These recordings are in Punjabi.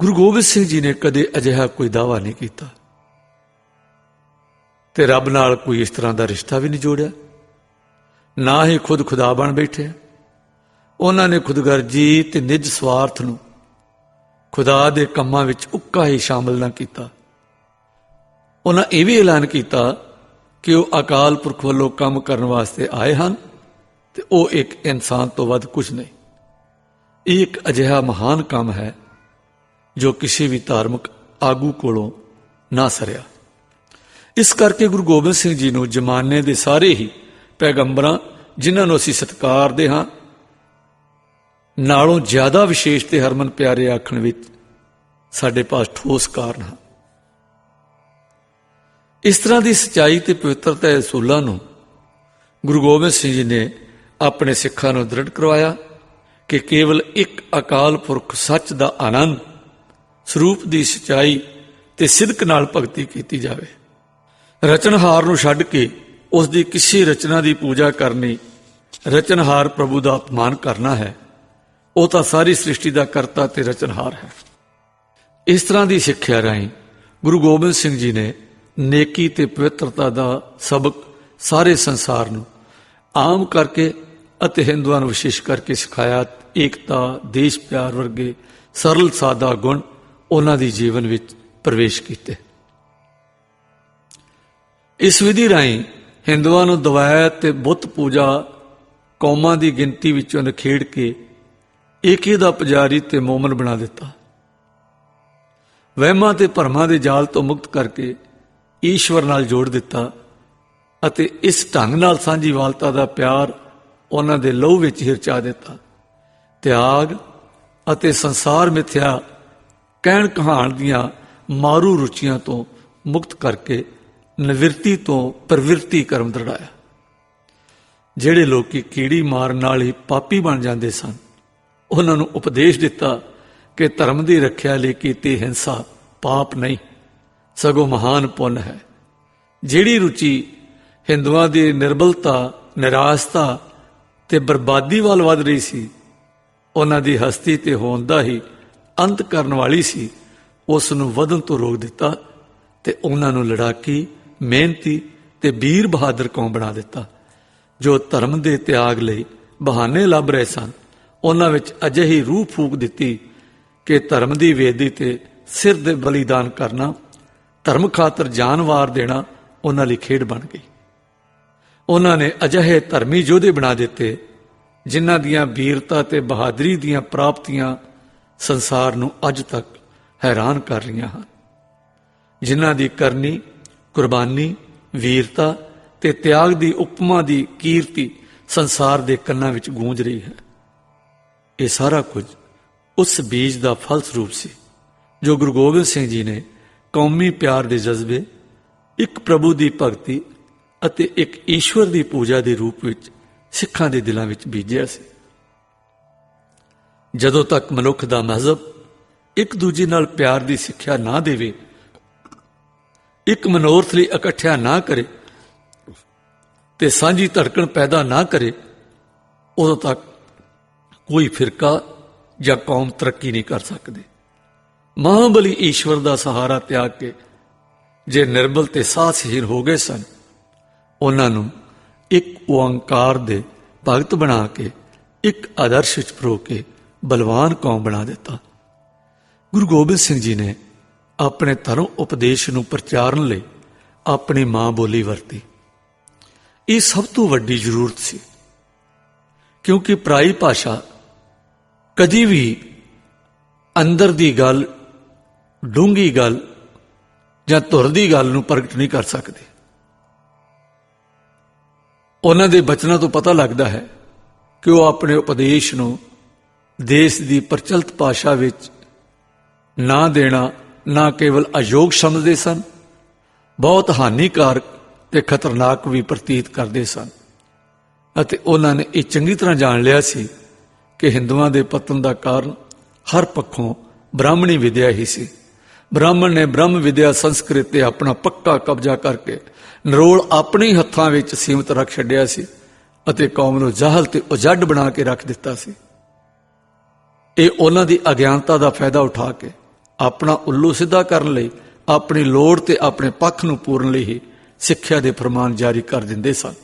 ਗੁਰੂ ਗੋਬਿੰਦ ਸਿੰਘ ਜੀ ਨੇ ਕਦੇ ਅਜਿਹਾ ਕੋਈ ਦਾਵਾ ਨਹੀਂ ਕੀਤਾ ਤੇ ਰੱਬ ਨਾਲ ਕੋਈ ਇਸ ਤਰ੍ਹਾਂ ਦਾ ਰਿਸ਼ਤਾ ਵੀ ਨਹੀਂ ਜੋੜਿਆ। ਨਾ ਹੀ ਖੁਦ ਖੁਦਾ ਬਣ ਬੈਠੇ। ਉਹਨਾਂ ਨੇ ਖੁਦਗਰਜੀ ਤੇ ਨਿੱਜ ਸਵਾਰਥ ਨੂੰ ਖੁਦਾ ਦੇ ਕੰਮਾਂ ਵਿੱਚ ਉੱਕਾ ਹੀ ਸ਼ਾਮਲ ਨਾ ਕੀਤਾ। ਉਹਨਾਂ ਇਹ ਵੀ ਐਲਾਨ ਕੀਤਾ ਕਿ ਉਹ ਅਕਾਲ ਪੁਰਖ ਵੱਲੋਂ ਕੰਮ ਕਰਨ ਵਾਸਤੇ ਆਏ ਹਨ ਤੇ ਉਹ ਇੱਕ ਇਨਸਾਨ ਤੋਂ ਵੱਧ ਕੁਝ ਨਹੀਂ। ਇਹ ਇੱਕ ਅਜਿਹਾ ਮਹਾਨ ਕੰਮ ਹੈ ਜੋ ਕਿਸੇ ਵੀ ਧਾਰਮਿਕ ਆਗੂ ਕੋਲੋਂ ਨਾ ਸਰਿਆ। ਇਸ ਕਰਕੇ ਗੁਰੂ ਗੋਬਿੰਦ ਸਿੰਘ ਜੀ ਨੂੰ ਜ਼ਮਾਨੇ ਦੇ ਸਾਰੇ ਹੀ ਪੈਗੰਬਰਾਂ, ਜਿਨ੍ਹਾਂ ਨੂੰ ਅਸੀਂ ਸਤਿਕਾਰਦੇ ਹਾਂ, ਨਾਲੋਂ ਜ਼ਿਆਦਾ ਵਿਸ਼ੇਸ਼ ਤੇ ਹਰਮਨ ਪਿਆਰੇ ਆਖਣ ਵਿੱਚ ਸਾਡੇ ਪਾਸ ਠੋਸ ਕਾਰਨ ਹਨ। ਇਸ ਤਰ੍ਹਾਂ ਦੀ ਸਚਾਈ ਤੇ ਪਵਿੱਤਰਤਾ ਦੇ ਅਸੂਲਾਂ ਨੂੰ ਗੁਰੂ ਗੋਬਿੰਦ ਸਿੰਘ ਜੀ ਨੇ ਆਪਣੇ ਸਿੱਖਾਂ ਨੂੰ ਦ੍ਰਿੜ ਕਰਵਾਇਆ ਕਿ ਕੇਵਲ ਇੱਕ ਅਕਾਲ ਪੁਰਖ ਸੱਚ ਦਾ ਆਨੰਦ ਸਰੂਪ ਦੀ ਸਚਾਈ ਤੇ ਸਿਦਕ ਨਾਲ ਭਗਤੀ ਕੀਤੀ ਜਾਵੇ। ਰਚਨਹਾਰ ਨੂੰ ਛੱਡ ਕੇ ਉਸ ਦੀ ਕਿਸੇ ਰਚਨਾ ਦੀ ਪੂਜਾ ਕਰਨੀ ਰਚਨਹਾਰ ਪ੍ਰਭੂ ਦਾ ਅਪਮਾਨ ਕਰਨਾ ਹੈ। ਉਹ ਤਾਂ ਸਾਰੀ ਸ੍ਰਿਸ਼ਟੀ ਦਾ ਕਰਤਾ ਤੇ ਰਚਨਹਾਰ ਹੈ। ਇਸ ਤਰ੍ਹਾਂ ਦੀ ਸਿੱਖਿਆ ਰਾਹੀਂ ਗੁਰੂ ਗੋਬਿੰਦ ਸਿੰਘ ਜੀ ਨੇ ਨੇਕੀ ਤੇ ਪਵਿੱਤਰਤਾ ਦਾ ਸਬਕ ਸਾਰੇ ਸੰਸਾਰ ਨੂੰ ਆਮ ਕਰਕੇ ਅਤੇ ਹਿੰਦੂਆਂ ਨੂੰ ਵਿਸ਼ੇਸ਼ ਕਰਕੇ ਸਿਖਾਇਆ। ਏਕਤਾ, ਦੇਸ਼ ਪਿਆਰ ਵਰਗੇ ਸਰਲ ਸਾਦਾ ਗੁਣ ਉਹਨਾਂ ਦੀ ਜੀਵਨ ਵਿੱਚ ਪ੍ਰਵੇਸ਼ ਕੀਤੇ। ਇਸ ਵਿਧੀ ਰਾਹੀਂ ਹਿੰਦੂਆਂ ਨੂੰ ਦਵਾਇਤ ਤੇ ਬੁੱਤ ਪੂਜਾ ਕੌਮਾਂ ਦੀ ਗਿਣਤੀ ਵਿੱਚੋਂ ਨਖੇੜ ਕੇ ਏਕੀ ਦਾ ਪੁਜਾਰੀ ਤੇ ਮੂਮਨ ਬਣਾ ਦਿੱਤਾ। ਵਹਿਮਾਂ ਤੇ ਭਰਮਾਂ ਦੇ ਜਾਲ ਤੋਂ ਮੁਕਤ ਕਰਕੇ ਈਸ਼ਵਰ ਨਾਲ ਜੋੜ ਦਿੱਤਾ ਅਤੇ ਇਸ ਢੰਗ ਨਾਲ ਸਾਂਝੀਵਾਲਤਾ ਦਾ ਪਿਆਰ ਉਹਨਾਂ ਦੇ ਲਹੂ ਵਿੱਚ ਹਿਰਚਾ ਦਿੱਤਾ। ਤਿਆਗ ਅਤੇ ਸੰਸਾਰ ਮਿਥਿਆ ਕਹਿਣ ਕਹਾਣ ਦੀਆਂ ਮਾਰੂ ਰੁਚੀਆਂ ਤੋਂ ਮੁਕਤ ਕਰਕੇ ਨਿਵਰਤੀ ਤੋਂ ਪ੍ਰਵਿਰਤੀ ਕਰਮ ਦੜਾਇਆ ਜਿਹੜੇ ਲੋਕੀ ਕੀੜੀ ਮਾਰਨ ਨਾਲ ਹੀ ਪਾਪੀ ਬਣ ਜਾਂਦੇ ਸਨ, ਉਹਨਾਂ ਨੂੰ ਉਪਦੇਸ਼ ਦਿੱਤਾ ਕਿ ਧਰਮ ਦੀ ਰੱਖਿਆ ਲਈ ਕੀਤੀ ਹਿੰਸਾ ਪਾਪ ਨਹੀਂ, ਸਗੋਂ ਮਹਾਨ ਪੁੰਨ ਹੈ। ਜਿਹੜੀ ਰੁਚੀ ਹਿੰਦੂਆਂ ਦੀ ਨਿਰਬਲਤਾ, ਨਿਰਾਸ਼ਤਾ ਤੇ ਬਰਬਾਦੀ ਵੱਲ ਵਧ ਰਹੀ ਸੀ, ਉਹਨਾਂ ਦੀ ਹਸਤੀ ਤੇ ਹੋਣ ਦਾ ਹੀ ਅੰਤ ਕਰਨ ਵਾਲੀ ਸੀ ਉਸ ਨੂੰ ਵਧਣ ਤੋਂ ਰੋਕ ਦਿੱਤਾ ਤੇ ਉਹਨਾਂ ਨੂੰ ਲੜਾਕੀ, ਮਿਹਨਤੀ ਤੇ ਵੀਰ ਬਹਾਦਰ ਕੌਮ ਬਣਾ ਦਿੱਤਾ, ਜੋ ਧਰਮ ਦੇ ਤਿਆਗ ਲਈ ਬਹਾਨੇ ਲੱਭ ਰਹੇ ਸਨ। ਉਹਨਾਂ ਵਿੱਚ ਅਜਿਹੀ ਰੂਹ ਫੂਕ ਦਿੱਤੀ ਕਿ ਧਰਮ ਦੀ ਵੇਦੀ ਤੇ ਸਿਰ ਦੇ ਬਲੀਦਾਨ ਕਰਨਾ, ਧਰਮ ਖਾਤਰ ਜਾਨ ਵਾਰ ਦੇਣਾ ਉਹਨਾਂ ਲਈ ਖੇਡ ਬਣ ਗਈ। ਉਹਨਾਂ ਨੇ ਅਜਿਹੇ ਧਰਮੀ ਯੋਧੇ ਬਣਾ ਦਿੱਤੇ, ਜਿਨ੍ਹਾਂ ਦੀਆਂ ਵੀਰਤਾ ਤੇ ਬਹਾਦਰੀ ਦੀਆਂ ਪ੍ਰਾਪਤੀਆਂ ਸੰਸਾਰ ਨੂੰ ਅੱਜ ਤੱਕ ਹੈਰਾਨ ਕਰ ਰਹੀਆਂ ਹਨ। ਜਿਨ੍ਹਾਂ ਦੀ ਕਰਨੀ, ਕੁਰਬਾਨੀ, ਵੀਰਤਾ ਤੇ ਤਿਆਗ ਦੀ ਉਪਮਾ ਦੀ ਕੀਰਤੀ ਸੰਸਾਰ ਦੇ ਕੰਨਾਂ ਵਿੱਚ ਗੂੰਜ ਰਹੀ ਹੈ। ਇਹ ਸਾਰਾ ਕੁਝ ਉਸ ਬੀਜ ਦਾ ਫਲ ਸਰੂਪ ਸੀ, ਜੋ ਗੁਰੂ ਗੋਬਿੰਦ ਸਿੰਘ ਜੀ ਨੇ ਕੌਮੀ ਪਿਆਰ ਦੇ ਜਜ਼ਬੇ, ਇੱਕ ਪ੍ਰਭੂ ਦੀ ਭਗਤੀ ਅਤੇ ਇੱਕ ਈਸ਼ਵਰ ਦੀ ਪੂਜਾ ਦੇ ਰੂਪ ਵਿੱਚ ਸਿੱਖਾਂ ਦੇ ਦਿਲਾਂ ਵਿੱਚ ਬੀਜਿਆ ਸੀ। ਜਦੋਂ ਤੱਕ ਮਨੁੱਖ ਦਾ ਮਜ਼ਹਬ ਇੱਕ ਦੂਜੇ ਨਾਲ ਪਿਆਰ ਦੀ ਸਿੱਖਿਆ ਨਾ ਦੇਵੇ, ਇੱਕ ਮਨੋਰਥ ਲਈ ਇਕੱਠਿਆ ਨਾ ਕਰੇ ਤੇ ਸਾਂਝੀ ਧੜਕਣ ਪੈਦਾ ਨਾ ਕਰੇ, ਉਦੋਂ ਤੱਕ ਕੋਈ ਫਿਰਕਾ ਜਾਂ ਕੌਮ ਤਰੱਕੀ ਨਹੀਂ ਕਰ ਸਕਦੇ। ਮਹਾਬਲੀ ਈਸ਼ਵਰ ਦਾ ਸਹਾਰਾ ਤਿਆਗ ਕੇ ਜੇ ਨਿਰਬਲ ਤੇ ਸਾਹਸਹੀਨ ਹੋ ਗਏ ਸਨ, ਉਹਨਾਂ ਨੂੰ ਇੱਕ ਓੰਕਾਰ ਦੇ ਭਗਤ ਬਣਾ ਕੇ, ਇੱਕ ਆਦਰਸ਼ ਵਿੱਚ ਪਰੋ ਕੇ ਬਲਵਾਨ ਕੌਮ ਬਣਾ ਦਿੱਤਾ। ਗੁਰੂ ਗੋਬਿੰਦ ਸਿੰਘ ਜੀ ਨੇ ਆਪਣੇ ਧਰਮ ਉਪਦੇਸ਼ ਨੂੰ ਪ੍ਰਚਾਰਨ ਲਈ ਆਪਣੀ ਮਾਂ ਬੋਲੀ ਵਰਤੀ। ਇਹ ਸਭ ਤੋਂ ਵੱਡੀ ਜ਼ਰੂਰਤ ਸੀ। ਕਿਉਂਕਿ ਪਰਾਈ ਭਾਸ਼ਾ ਕਦੀ ਵੀ ਅੰਦਰ ਦੀ ਗੱਲ ਡੂੰਗੀ ਗੱਲ ਜਾਂ ਧੁਰ ਦੀ ਗੱਲ ਨੂੰ ਪ੍ਰਗਟ ਨਹੀਂ ਕਰ ਸਕਦੀ। ਉਹਨਾਂ ਦੇ ਬਚਨਾਂ ਤੋਂ ਪਤਾ ਲੱਗਦਾ ਹੈ ਕਿ ਉਹ ਆਪਣੇ ਉਪਦੇਸ਼ ਨੂੰ ਦੇਸ਼ ਦੀ ਪ੍ਰਚਲਿਤ ਭਾਸ਼ਾ ਵਿੱਚ ਨਾ ਦੇਣਾ, ਨਾ ਕੇਵਲ ਅਯੋਗ ਸਮਝਦੇ ਸਨ, ਬਹੁਤ ਹਾਨੀਕਾਰਕ ਤੇ ਖਤਰਨਾਕ ਵੀ ਪ੍ਰਤੀਤ ਕਰਦੇ ਸਨ। ਅਤੇ ਉਹਨਾਂ ਨੇ ਇਹ ਚੰਗੀ ਤਰ੍ਹਾਂ ਜਾਣ ਲਿਆ ਸੀ ਕਿ ਹਿੰਦੂਆਂ ਦੇ ਪਤਨ ਦਾ ਕਾਰਨ ਹਰ ਪੱਖੋਂ ਬ੍ਰਾਹਮਣੀ ਵਿਦਿਆ ਹੀ ਸੀ। ਬ੍ਰਾਹਮਣ ਨੇ ਬ੍ਰਹਮ ਵਿਦਿਆ ਸੰਸਕ੍ਰਿਤ ਤੇ ਆਪਣਾ ਪੱਕਾ ਕਬਜ਼ਾ ਕਰਕੇ ਨਰੋਲ ਆਪਣੇ ਹੱਥਾਂ ਵਿੱਚ ਸੀਮਤ ਰੱਖ ਛੱਡਿਆ ਸੀ ਅਤੇ ਕੌਮ ਨੂੰ ਜਾਹਲ ਤੇ ਉਜੱਡ ਬਣਾ ਕੇ ਰੱਖ ਦਿੱਤਾ ਸੀ। ਇਹ ਉਹਨਾਂ ਦੀ ਅਗਿਆਨਤਾ ਦਾ ਫਾਇਦਾ ਉਠਾ ਕੇ ਆਪਣਾ ਉੱਲੂ ਸਿੱਧਾ ਕਰਨ ਲਈ, ਆਪਣੀ ਲੋੜ ਤੇ ਆਪਣੇ ਪੱਖ ਨੂੰ ਪੂਰਨ ਲਈ ਹੀ ਸਿੱਖਿਆ ਦੇ ਫਰਮਾਨ ਜਾਰੀ ਕਰ ਦਿੰਦੇ ਸਨ।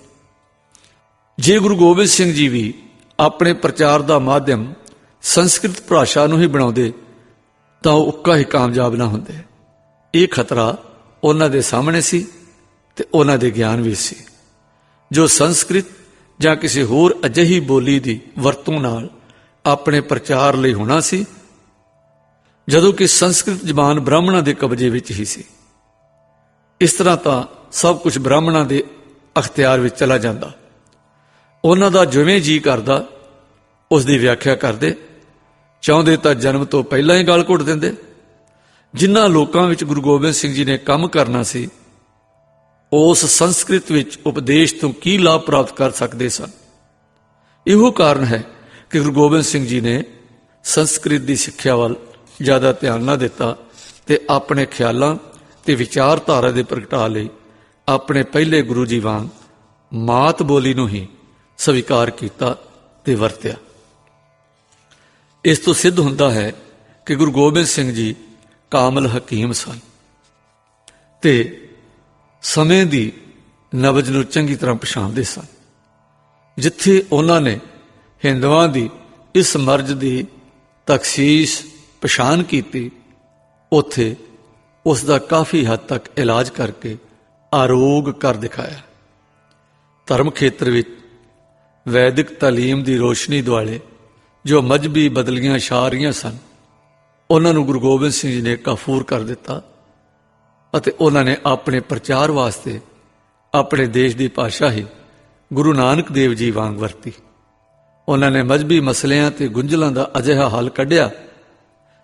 ਜੇ ਗੁਰੂ ਗੋਬਿੰਦ ਸਿੰਘ ਜੀ ਵੀ ਆਪਣੇ ਪ੍ਰਚਾਰ ਦਾ ਮਾਧਿਅਮ ਸੰਸਕ੍ਰਿਤ ਭਾਸ਼ਾ ਨੂੰ ਹੀ ਬਣਾਉਂਦੇ, ਤਾਂ ਉਹ ਉੱਕਾ ਹੀ ਕਾਮਯਾਬ ਨਾ ਹੁੰਦੇ। ਇਹ ਖਤਰਾ ਉਹਨਾਂ ਦੇ ਸਾਹਮਣੇ ਸੀ ਤੇ ਉਹਨਾਂ ਦੇ ਗਿਆਨ ਵਿੱਚ ਸੀ। ਜੋ ਸੰਸਕ੍ਰਿਤ ਜਾਂ ਕਿਸੇ ਹੋਰ ਅਜਿਹੀ ਬੋਲੀ ਦੀ ਵਰਤੋਂ ਨਾਲ ਆਪਣੇ ਪ੍ਰਚਾਰ ਲਈ ਹੋਣਾ ਸੀ, ਜਦੋਂ ਕਿ ਸੰਸਕ੍ਰਿਤ ਜ਼ਬਾਨ ਬ੍ਰਾਹਮਣਾਂ ਦੇ ਕਬਜ਼ੇ ਵਿੱਚ ਹੀ ਸੀ। ਇਸ ਤਰ੍ਹਾਂ ਤਾਂ ਸਭ ਕੁਝ ਬ੍ਰਾਹਮਣਾਂ ਦੇ ਅਖਤਿਆਰ ਵਿੱਚ ਚਲਾ ਜਾਂਦਾ। ਉਹਨਾਂ ਦਾ ਜਿਵੇਂ ਜੀ ਕਰਦਾ, ਉਸ ਦੀ ਵਿਆਖਿਆ ਕਰਦੇ। ਚਾਹੁੰਦੇ ਤਾਂ ਜਨਮ ਤੋਂ ਪਹਿਲਾਂ ਹੀ ਗਲ ਘੁੱਟ ਦਿੰਦੇ। ਜਿਨ੍ਹਾਂ ਲੋਕਾਂ ਵਿੱਚ ਗੁਰੂ ਗੋਬਿੰਦ ਸਿੰਘ ਜੀ ਨੇ ਕੰਮ ਕਰਨਾ ਸੀ, ਉਸ ਸੰਸਕ੍ਰਿਤ ਵਿੱਚ ਉਪਦੇਸ਼ ਤੋਂ ਕੀ ਲਾਭ ਪ੍ਰਾਪਤ ਕਰ ਸਕਦੇ ਸਨ? ਇਹੋ ਕਾਰਨ ਹੈ ਕਿ ਗੁਰੂ ਗੋਬਿੰਦ ਸਿੰਘ ਜੀ ਨੇ ਸੰਸਕ੍ਰਿਤ ਦੀ ਸਿੱਖਿਆ ਵੱਲ ਜ਼ਿਆਦਾ ਧਿਆਨ ਨਾ ਦਿੱਤਾ ਤੇ ਆਪਣੇ ਖਿਆਲਾਂ ਤੇ ਵਿਚਾਰਧਾਰਾ ਦੇ ਪ੍ਰਗਟਾ ਲਈ ਆਪਣੇ ਪਹਿਲੇ ਗੁਰੂ ਜੀ ਵਾਂਗ ਮਾਤ ਬੋਲੀ ਨੂੰ ਹੀ ਸਵੀਕਾਰ ਕੀਤਾ ਤੇ ਵਰਤਿਆ। ਇਸ ਤੋਂ ਸਿੱਧ ਹੁੰਦਾ ਹੈ ਕਿ ਗੁਰੂ ਗੋਬਿੰਦ ਸਿੰਘ ਜੀ ਕਾਮਲ ਹਕੀਮ ਸਨ ਤੇ ਸਮੇਂ ਦੀ ਨਬਜ ਨੂੰ ਚੰਗੀ ਤਰ੍ਹਾਂ ਪਛਾਣਦੇ ਸਨ। ਜਿੱਥੇ ਉਹਨਾਂ ਨੇ ਹਿੰਦੂਆਂ ਦੀ ਇਸ ਮਰਜ਼ ਦੀ ਤਖਸੀਸ ਪਛਾਣ ਕੀਤੀ, ਉੱਥੇ ਉਸ ਦਾ ਕਾਫੀ ਹੱਦ ਤੱਕ ਇਲਾਜ ਕਰਕੇ ਆਰੋਗ ਕਰ ਦਿਖਾਇਆ। ਧਰਮ ਖੇਤਰ ਵਿੱਚ ਵੈਦਿਕ ਤਾਲੀਮ ਦੀ ਰੋਸ਼ਨੀ ਦੁਆਲੇ ਜੋ ਮਜਬੀ ਬਦਲੀਆਂ ਛਾ ਰਹੀਆਂ ਸਨ, ਉਹਨਾਂ ਨੂੰ ਗੁਰੂ ਗੋਬਿੰਦ ਸਿੰਘ ਜੀ ਨੇ ਕਾਫੂਰ ਕਰ ਦਿੱਤਾ ਅਤੇ ਉਹਨਾਂ ਨੇ ਆਪਣੇ ਪ੍ਰਚਾਰ ਵਾਸਤੇ ਆਪਣੇ ਦੇਸ਼ ਦੀ ਭਾਸ਼ਾ ਹੀ ਗੁਰੂ ਨਾਨਕ ਦੇਵ ਜੀ ਵਾਂਗ ਵਰਤੀ। ਉਹਨਾਂ ਨੇ ਮਜਬੀ ਮਸਲਿਆਂ ਤੇ ਗੁੰਝਲਾਂ ਦਾ ਅਜਿਹਾ ਹੱਲ ਕੱਢਿਆ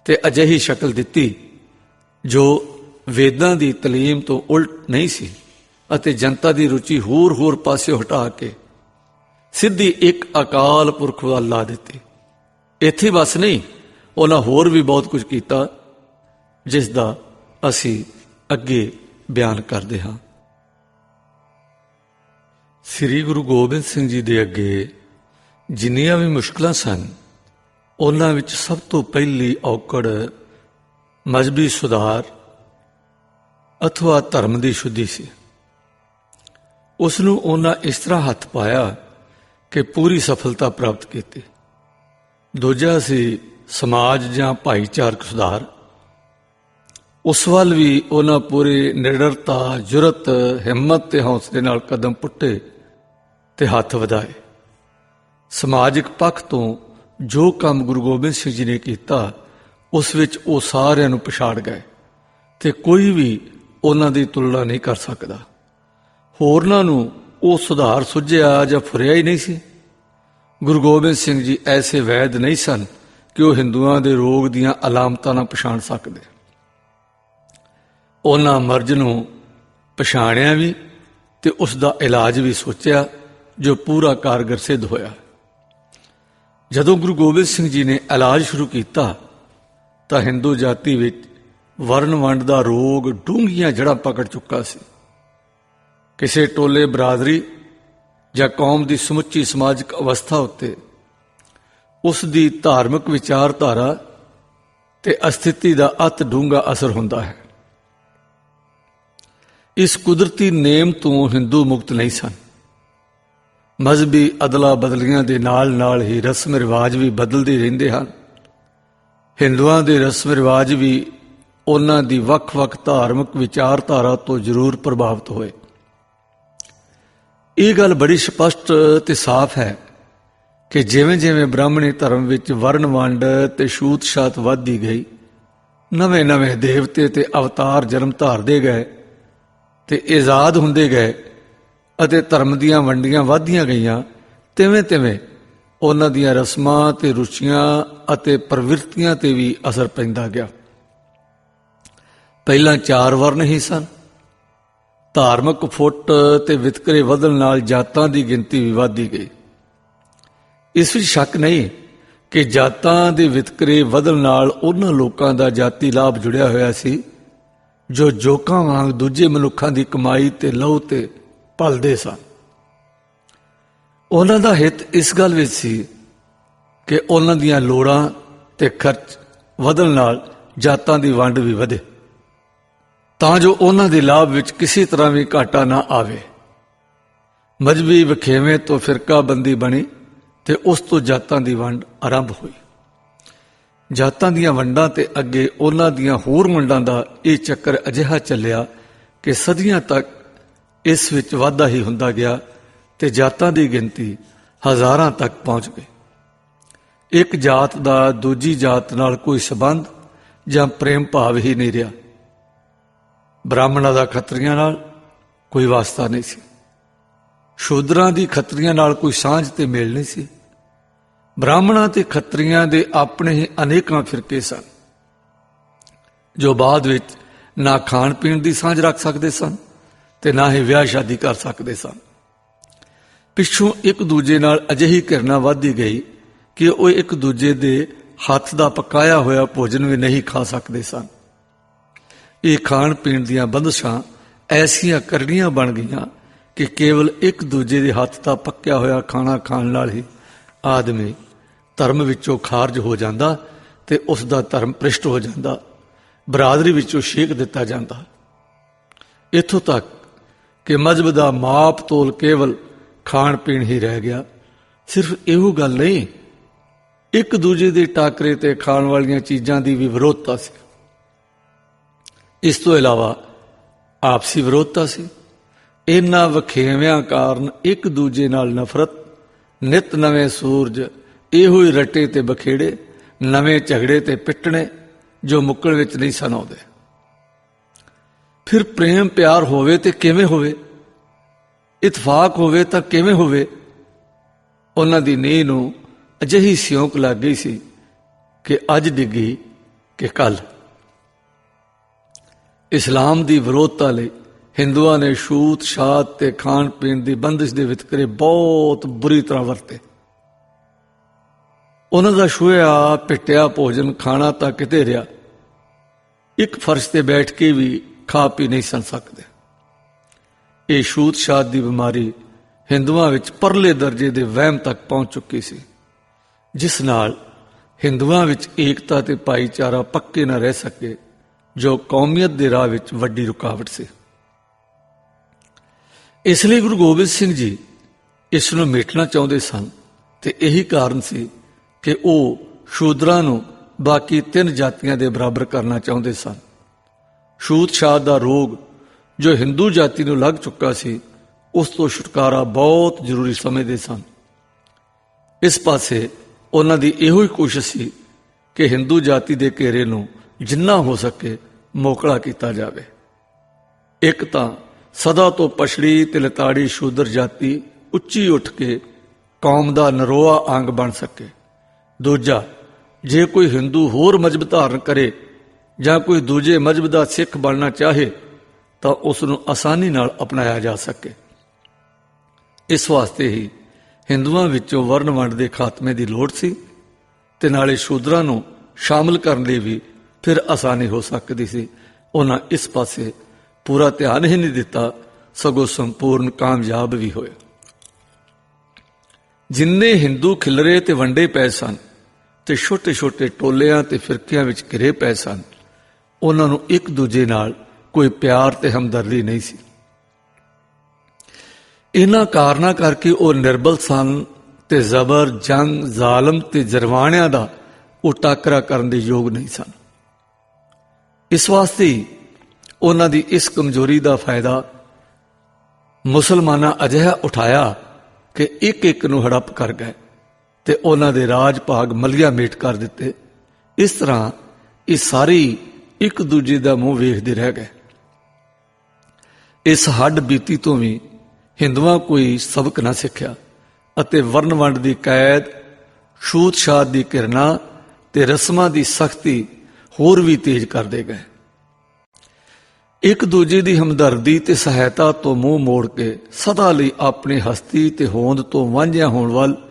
ਤੇ ਅਜਿਹੀ ਸ਼ਕਲ ਦਿੱਤੀ ਜੋ ਵੇਦਾਂ ਦੀ ਤਾਲੀਮ ਤੋਂ ਉਲਟ ਨਹੀਂ ਸੀ ਅਤੇ ਜਨਤਾ ਦੀ ਰੁਚੀ ਹੋਰ ਹੋਰ ਪਾਸੇ ਹਟਾ ਕੇ ਸਿੱਧੀ ਇੱਕ ਅਕਾਲ ਪੁਰਖ ਵੱਲ ਲਾ ਦਿੱਤੀ। ਇੱਥੇ ਬਸ ਨਹੀਂ, ਉਹਨਾਂ ਹੋਰ ਵੀ ਬਹੁਤ ਕੁਝ ਕੀਤਾ, ਜਿਸ ਦਾ ਅਸੀਂ ਅੱਗੇ ਬਿਆਨ ਕਰਦੇ ਹਾਂ। ਸ੍ਰੀ ਗੁਰੂ ਗੋਬਿੰਦ ਸਿੰਘ ਜੀ ਦੇ ਅੱਗੇ ਜਿੰਨੀਆਂ ਵੀ ਮੁਸ਼ਕਲਾਂ ਸਨ, ਉਹਨਾਂ ਵਿੱਚ ਸਭ ਤੋਂ ਪਹਿਲੀ ਔਕੜ ਮਜ਼ਬੀ ਸੁਧਾਰ ਅਥਵਾ ਧਰਮ ਦੀ ਸ਼ੁੱਧੀ ਸੀ। ਉਸ ਨੂੰ ਉਹਨਾਂ ਇਸ ਤਰ੍ਹਾਂ ਹੱਥ ਪਾਇਆ ਕਿ ਪੂਰੀ ਸਫਲਤਾ ਪ੍ਰਾਪਤ ਕੀਤੀ। ਦੂਜਾ ਸੀ ਸਮਾਜ ਜਾਂ ਭਾਈਚਾਰਕ ਸੁਧਾਰ। ਉਸ ਵੱਲ ਵੀ ਉਹਨਾਂ ਪੂਰੀ ਨਿਡਰਤਾ, ਜੁਰਤ, ਹਿੰਮਤ ਤੇ ਹੌਸਲੇ ਨਾਲ ਕਦਮ ਪੁੱਟੇ ਤੇ ਹੱਥ ਵਧਾਏ। ਸਮਾਜਿਕ ਪੱਖ ਤੋਂ ਜੋ ਕੰਮ ਗੁਰੂ ਗੋਬਿੰਦ ਸਿੰਘ ਜੀ ਨੇ ਕੀਤਾ, ਉਸ ਵਿੱਚ ਉਹ ਸਾਰਿਆਂ ਨੂੰ ਪਛਾੜ ਗਏ ਤੇ ਕੋਈ ਵੀ ਉਹਨਾਂ ਦੀ ਤੁਲਨਾ ਨਹੀਂ ਕਰ ਸਕਦਾ। ਹੋਰਨਾਂ ਨੂੰ ਉਹ ਸੁਧਾਰ ਸੁਝਿਆ ਜਾਂ ਫੁਰਿਆ ਹੀ ਨਹੀਂ ਸੀ। ਗੁਰੂ ਗੋਬਿੰਦ ਸਿੰਘ ਜੀ ਐਸੇ ਵੈਦ ਨਹੀਂ ਸਨ ਕਿ ਉਹ ਹਿੰਦੂਆਂ ਦੇ ਰੋਗ ਦੀਆਂ ਅਲਾਮਤਾਂ ਨਾ ਪਛਾਣ ਸਕਦੇ। ਉਹਨਾਂ ਮਰਜ਼ ਨੂੰ ਪਛਾਣਿਆ ਵੀ ਤੇ ਉਸ ਦਾ ਇਲਾਜ ਵੀ ਸੋਚਿਆ, ਜੋ ਪੂਰਾ ਕਾਰਗਰ ਸਿੱਧ ਹੋਇਆ। ਜਦੋਂ ਗੁਰੂ ਗੋਬਿੰਦ ਸਿੰਘ ਜੀ ਨੇ ਇਲਾਜ ਸ਼ੁਰੂ ਕੀਤਾ, ਤਾਂ ਹਿੰਦੂ ਜਾਤੀ ਵਿੱਚ ਵਰਨ ਵੰਡ ਦਾ ਰੋਗ ਡੂੰਘੀਆਂ ਜੜ੍ਹਾਂ ਪਕੜ ਚੁੱਕਾ ਸੀ। ਕਿਸੇ ਟੋਲੇ ਬਰਾਦਰੀ ਜਾਂ ਕੌਮ ਦੀ ਸਮੁੱਚੀ ਸਮਾਜਿਕ ਅਵਸਥਾ ਉੱਤੇ ਉਸ ਦੀ ਧਾਰਮਿਕ ਵਿਚਾਰਧਾਰਾ ਤੇ ਅਸਥਿਤੀ ਦਾ ਅਤ ਡੂੰਘਾ ਅਸਰ ਹੁੰਦਾ ਹੈ। ਇਸ ਕੁਦਰਤੀ ਨੇਮ ਤੋਂ ਹਿੰਦੂ ਮੁਕਤ ਨਹੀਂ ਸਨ। ਮਜ਼ਹਬੀ ਅਦਲਾ ਬਦਲੀਆਂ ਦੇ ਨਾਲ ਨਾਲ ਹੀ ਰਸਮ ਰਿਵਾਜ ਵੀ ਬਦਲਦੇ ਰਹਿੰਦੇ ਹਨ। ਹਿੰਦੂਆਂ ਦੇ ਰਸਮ ਰਿਵਾਜ ਵੀ ਉਹਨਾਂ ਦੀ ਵੱਖ-ਵੱਖ ਧਾਰਮਿਕ ਵਿਚਾਰਧਾਰਾ ਤੋਂ ਜ਼ਰੂਰ ਪ੍ਰਭਾਵਿਤ ਹੋਏ। ਇਹ ਗੱਲ ਬੜੀ ਸਪਸ਼ਟ ਤੇ ਸਾਫ਼ ਹੈ ਕਿ ਜਿਵੇਂ-ਜਿਵੇਂ ਬ੍ਰਾਹਮਣੀ ਧਰਮ ਵਿੱਚ ਵਰਣ ਵੰਡ ਤੇ ਛੂਤ-ਛਾਤ ਵੱਧਦੀ ਗਈ, ਨਵੇਂ-ਨਵੇਂ ਦੇਵਤੇ ਤੇ ਅਵਤਾਰ ਜਨਮ ਧਾਰਦੇ ਗਏ ਤੇ ਆਜ਼ਾਦ ਹੁੰਦੇ ਗਏ ਅਤੇ ਧਰਮ ਦੀਆਂ ਵੰਡੀਆਂ ਵਧਦੀਆਂ ਗਈਆਂ ਤਿਵੇਂ-ਤਿਵੇਂ ਉਹਨਾਂ ਦੀਆਂ ਰਸਮਾਂ ਤੇ ਰੁਚੀਆਂ ਅਤੇ ਪ੍ਰਵਿਰਤੀਆਂ ਤੇ ਵੀ ਅਸਰ ਪੈਂਦਾ ਗਿਆ। ਪਹਿਲਾਂ ਚਾਰ ਵਰਨ ਹੀ ਸਨ। ਧਾਰਮਿਕ ਫੁੱਟ ਤੇ ਵਿਤਕਰੇ ਵਧਣ ਨਾਲ ਜਾਤਾਂ ਦੀ ਗਿਣਤੀ ਵੀ ਵਧਦੀ ਗਈ। ਇਸ ਵਿੱਚ ਸ਼ੱਕ ਨਹੀਂ ਕਿ ਜਾਤਾਂ ਦੇ ਵਿਤਕਰੇ ਵਧਣ ਨਾਲ ਉਹਨਾਂ ਲੋਕਾਂ ਦਾ ਜਾਤੀ ਲਾਭ ਜੁੜਿਆ ਹੋਇਆ ਸੀ, ਜੋ ਜੋਕਾਂ ਵਾਂਗ ਦੂਜੇ ਮਨੁੱਖਾਂ ਦੀ ਕਮਾਈ ਤੇ ਲਹੂ ਤੇ ਭਲਦੇ ਸਨ। ਉਹਨਾਂ ਦਾ ਹਿੱਤ ਇਸ ਗੱਲ ਵਿੱਚ ਸੀ ਕਿ ਉਹਨਾਂ ਦੀਆਂ ਲੋੜਾਂ ਤੇ ਖਰਚ ਵਧਣ ਨਾਲ ਜਾਤਾਂ ਦੀ ਵੰਡ ਵੀ ਵਧੇ। ਤਾਂ ਜੋ ਉਹਨਾਂ ਦੇ ਲਾਭ ਵਿੱਚ ਕਿਸੇ ਤਰ੍ਹਾਂ ਵੀ ਘਾਟਾ ਨਾ ਆਵੇ। ਮਜਬੀ ਵਖੇਵੇਂ ਤੋਂ ਫਿਰਕਾ ਬੰਦੀ ਬਣੀ ਤੇ ਉਸ ਤੋਂ ਜਾਤਾਂ ਦੀ ਵੰਡ ਆਰੰਭ ਹੋਈ। ਜਾਤਾਂ ਦੀਆਂ ਵੰਡਾਂ ਤੇ ਅੱਗੇ ਉਹਨਾਂ ਦੀਆਂ ਹੋਰ ਵੰਡਾਂ ਦਾ ਇਹ ਚੱਕਰ ਅਜਿਹਾ ਚੱਲਿਆ ਕਿ ਸਦੀਆਂ ਤੱਕ ਇਸ ਵਿੱਚ ਵਾਧਾ ਹੀ ਹੁੰਦਾ ਗਿਆ ਤੇ ਜਾਤਾਂ ਦੀ ਗਿਣਤੀ ਹਜ਼ਾਰਾਂ ਤੱਕ ਪਹੁੰਚ ਗਈ। ਇੱਕ ਜਾਤ ਦਾ ਦੂਜੀ ਜਾਤ ਨਾਲ ਕੋਈ ਸਬੰਧ ਜਾਂ ਪ੍ਰੇਮ ਭਾਵ ਹੀ ਨਹੀਂ ਰਿਹਾ। ਬ੍ਰਾਹਮਣਾਂ ਦਾ ਖੱਤਰੀਆਂ ਨਾਲ ਕੋਈ ਵਾਸਤਾ ਨਹੀਂ ਸੀ। ਸ਼ੂਦਰਾਂ ਦੀ ਖੱਤਰੀਆਂ ਨਾਲ ਕੋਈ ਸਾਂਝ ਤੇ ਮੇਲ ਨਹੀਂ ਸੀ। ਬ੍ਰਾਹਮਣਾਂ ਤੇ ਖੱਤਰੀਆਂ ਦੇ ਆਪਣੇ ਹੀ ਅਨੇਕਾਂ ਫਿਰਕੇ ਸਨ, ਜੋ ਬਾਅਦ ਵਿੱਚ ਨਾ ਖਾਣ ਪੀਣ ਦੀ ਸਾਂਝ ਰੱਖ ਸਕਦੇ ਸਨ ਤੇ ਨਾ ਹੀ ਵਿਆਹ ਸ਼ਾਦੀ ਕਰ ਸਕਦੇ ਸਨ। ਪਿੱਛੋਂ ਇੱਕ ਦੂਜੇ ਨਾਲ ਅਜਿਹੀ ਕਰਨਾ ਵੱਧਦੀ ਗਈ ਕਿ ਉਹ ਇੱਕ ਦੂਜੇ ਦੇ ਹੱਥ ਦਾ ਪਕਾਇਆ ਹੋਇਆ ਭੋਜਨ ਵੀ ਨਹੀਂ ਖਾ ਸਕਦੇ ਸਨ। ਇਹ ਖਾਣ ਪੀਣ ਦੀਆਂ ਬੰਦਸ਼ਾਂ ਐਸੀਆਂ ਕਰਨੀਆਂ ਬਣ ਗਈਆਂ ਕਿ ਕੇਵਲ ਇੱਕ ਦੂਜੇ ਦੇ ਹੱਥ ਦਾ ਪੱਕਿਆ ਹੋਇਆ ਖਾਣਾ ਖਾਣ ਨਾਲ ਹੀ ਆਦਮੀ ਧਰਮ ਵਿੱਚੋਂ ਖਾਰਜ ਹੋ ਜਾਂਦਾ ਤੇ ਉਸ ਦਾ ਧਰਮ ਭ੍ਰਿਸ਼ਟ ਹੋ ਜਾਂਦਾ। ਬਰਾਦਰੀ ਵਿੱਚੋਂ ਛੇਕ ਦਿੱਤਾ ਜਾਂਦਾ। ਇੱਥੋਂ ਤੱਕ ਕਿ ਮਜਬ ਦਾ ਮਾਪ ਤੋਲ ਕੇਵਲ ਖਾਣ ਪੀਣ ਹੀ ਰਹਿ ਗਿਆ। ਸਿਰਫ ਇਹੋ ਗੱਲ ਨਹੀਂ, ਇੱਕ ਦੂਜੇ ਦੇ ਟਾਕਰੇ ਤੇ ਖਾਣ ਵਾਲੀਆਂ ਚੀਜ਼ਾਂ ਦੀ ਵੀ ਵਿਰੋਧਤਾ ਸੀ। ਇਸ ਤੋਂ ਇਲਾਵਾ ਆਪਸੀ ਵਿਰੋਧਤਾ ਸੀ। ਇਹਨਾਂ ਵਖੇਵਿਆਂ ਕਾਰਨ ਇੱਕ ਦੂਜੇ ਨਾਲ ਨਫ਼ਰਤ, ਨਿਤ ਨਵੇਂ ਸੂਰਜ, ਇਹੋ ਹੀ ਰੱਟੇ ਤੇ ਬਖੇੜੇ, ਨਵੇਂ ਝਗੜੇ ਤੇ ਪਿੱਟਣੇ ਜੋ ਮੁੱਕਣ ਵਿੱਚ ਨਹੀਂ ਸਨ ਆਉਂਦੇ। ਫਿਰ ਪ੍ਰੇਮ ਪਿਆਰ ਹੋਵੇ ਤੇ ਕਿਵੇਂ ਹੋਵੇ? ਇਤਫਾਕ ਹੋਵੇ ਤਾਂ ਕਿਵੇਂ ਹੋਵੇ? ਉਹਨਾਂ ਦੀ ਨੀਂਹ ਨੂੰ ਅਜਿਹੀ ਸਿਉਂਕ ਲੱਗ ਗਈ ਸੀ ਕਿ ਅੱਜ ਡਿੱਗੀ ਕਿ ਕੱਲ ਇਸਲਾਮ ਦੀ ਵਿਰੋਧਤਾ ਲਈ ਹਿੰਦੂਆਂ ਨੇ ਛੂਤ, ਛਾਤ ਤੇ ਖਾਣ ਪੀਣ ਦੀ ਬੰਦਿਸ਼ ਦੇ ਵਿਤਕਰੇ ਬਹੁਤ ਬੁਰੀ ਤਰ੍ਹਾਂ ਵਰਤੇ। ਉਹਨਾਂ ਦਾ ਛੁਇਆ ਪਿੱਟਿਆ ਭੋਜਨ, ਖਾਣਾ ਤਾਂ ਕਿਤੇ ਰਿਹਾ। ਇੱਕ ਫਰਸ਼ ਤੇ ਬੈਠ ਕੇ ਵੀ ਖਾ ਪੀ ਨਹੀਂ ਸੰ ਸਕਦੇ। ਇਹ ਛੂਤ ਛਾਤ ਦੀ ਬਿਮਾਰੀ ਹਿੰਦੂਆਂ ਵਿੱਚ ਪਰਲੇ ਦਰਜੇ ਦੇ ਵਹਿਮ ਤੱਕ ਪਹੁੰਚ ਚੁੱਕੀ ਸੀ, ਜਿਸ ਨਾਲ ਹਿੰਦੂਆਂ ਵਿੱਚ ਏਕਤਾ ਤੇ ਭਾਈਚਾਰਾ ਪੱਕੇ ਨਾ ਰਹਿ ਸਕੇ, ਜੋ ਕੌਮੀਅਤ ਦੇ ਰਾਹ ਵਿੱਚ ਵੱਡੀ ਰੁਕਾਵਟ ਸੀ। ਇਸ ਲਈ ਗੁਰੂ ਗੋਬਿੰਦ ਸਿੰਘ ਜੀ ਇਸ ਨੂੰ ਮਿਟਣਾ ਚਾਹੁੰਦੇ ਸਨ ਤੇ ਇਹੀ ਕਾਰਨ ਸੀ ਕਿ ਉਹ ਸ਼ੂਦਰਾਂ ਨੂੰ ਬਾਕੀ ਤਿੰਨ ਜਾਤੀਆਂ ਦੇ ਬਰਾਬਰ ਕਰਨਾ ਚਾਹੁੰਦੇ ਸਨ। ਛੂਤ ਛਾਤ ਦਾ ਰੋਗ ਜੋ ਹਿੰਦੂ ਜਾਤੀ ਨੂੰ ਲੱਗ ਚੁੱਕਾ ਸੀ, ਉਸ ਤੋਂ ਛੁਟਕਾਰਾ ਬਹੁਤ ਜ਼ਰੂਰੀ ਸਮਝਦੇ ਸਨ। ਇਸ ਪਾਸੇ ਉਹਨਾਂ ਦੀ ਇਹੋ ਹੀ ਕੋਸ਼ਿਸ਼ ਸੀ ਕਿ ਹਿੰਦੂ ਜਾਤੀ ਦੇ ਘੇਰੇ ਨੂੰ ਜਿੰਨਾ ਹੋ ਸਕੇ ਮੋਕਲਾ ਕੀਤਾ ਜਾਵੇ। ਇੱਕ ਤਾਂ ਸਦਾ ਤੋਂ ਪਛੜੀ ਤੇ ਲਤਾੜੀ ਸ਼ੂਦਰ ਜਾਤੀ ਉੱਚੀ ਉੱਠ ਕੇ ਕੌਮ ਦਾ ਨਰੋਆ ਅੰਗ ਬਣ ਸਕੇ। ਦੂਜਾ, ਜੇ ਕੋਈ ਹਿੰਦੂ ਹੋਰ ਮਜਬ ਧਾਰਨ ਕਰੇ ਜਾਂ ਕੋਈ ਦੂਜੇ ਮਜਬ ਦਾ ਸਿੱਖ ਬਣਨਾ ਚਾਹੇ, ਤਾਂ ਉਸ ਨੂੰ ਆਸਾਨੀ ਨਾਲ ਅਪਣਾਇਆ ਜਾ ਸਕੇ। ਇਸ ਵਾਸਤੇ ਹੀ ਹਿੰਦੂਆਂ ਵਿੱਚੋਂ ਵਰਨ ਵੰਡ ਦੇ ਖਾਤਮੇ ਦੀ ਲੋੜ ਸੀ ਤੇ ਨਾਲੇ ਸ਼ੂਦਰਾਂ ਨੂੰ ਸ਼ਾਮਲ ਕਰਨ ਲਈ ਵੀ ਫਿਰ ਆਸਾਨੀ ਹੋ ਸਕਦੀ ਸੀ। ਉਹਨਾਂ ਇਸ ਪਾਸੇ ਪੂਰਾ ਧਿਆਨ ਹੀ ਨਹੀਂ ਦਿੱਤਾ, ਸਗੋਂ ਸੰਪੂਰਨ ਕਾਮਯਾਬ ਵੀ ਹੋਏ। ਜਿੰਨੇ ਹਿੰਦੂ ਖਿਲਰੇ ਤੇ ਵੰਡੇ ਪਏ ਸਨ ਤੇ ਛੋਟੇ-ਛੋਟੇ ਟੋਲਿਆਂ ਤੇ ਫਿਰਕਿਆਂ ਵਿੱਚ ਘਿਰੇ ਪਏ ਸਨ ਉਹਨਾਂ ਨੂੰ ਇੱਕ ਦੂਜੇ ਨਾਲ ਕੋਈ ਪਿਆਰ ਤੇ ਹਮਦਰਦੀ ਨਹੀਂ ਸੀ। ਇਹਨਾਂ ਕਾਰਨਾਂ ਕਰਕੇ ਉਹ ਨਿਰਬਲ ਸਨ ਤੇ ਜ਼ਬਰ, ਜੰਗ, ਜ਼ਾਲਮ ਤੇ ਜਰਵਾਣਿਆਂ ਦਾ ਉਹ ਟਾਕਰਾ ਕਰਨ ਦੇ ਯੋਗ ਨਹੀਂ ਸਨ। ਇਸ ਵਾਸਤੇ ਉਹਨਾਂ ਦੀ ਇਸ ਕਮਜ਼ੋਰੀ ਦਾ ਫਾਇਦਾ ਮੁਸਲਮਾਨਾਂ ਅਜਿਹਾ ਉਠਾਇਆ ਕਿ ਇੱਕ ਇੱਕ ਨੂੰ ਹੜੱਪ ਕਰ ਗਏ ਤੇ ਉਹਨਾਂ ਦੇ ਰਾਜ ਭਾਗ ਮਲੀਆ ਮੇਟ ਕਰ ਦਿੱਤੇ। ਇਸ ਤਰ੍ਹਾਂ ਇਹ ਸਾਰੀ ਇੱਕ ਦੂਜੇ ਦਾ ਮੂੰਹ ਵੇਖਦੇ ਰਹਿ ਗਏ। ਇਸ ਹੱਡ ਬੀਤੀ ਤੋਂ ਵੀ ਹਿੰਦੂਆਂ ਕੋਈ ਸਬਕ ਨਾ ਸਿੱਖਿਆ ਅਤੇ ਵਰਨ ਵੰਡ ਦੀ ਕੈਦ ਛੂਤ ਛਾਤ ਦੀ ਕਿਰਨਾ ਤੇ ਰਸਮਾਂ ਦੀ ਸਖਤੀ ਹੋਰ ਵੀ ਤੇਜ਼ ਕਰਦੇ ਗਏ। ਇੱਕ ਦੂਜੇ ਦੀ ਹਮਦਰਦੀ ਤੇ ਸਹਾਇਤਾ ਤੋਂ ਮੂੰਹ ਮੋੜ ਕੇ ਸਦਾ ਲਈ ਆਪਣੀ ਹਸਤੀ ਤੇ ਹੋਂਦ ਤੋਂ ਵਾਂਝਿਆ ਹੋਣ ਵੱਲ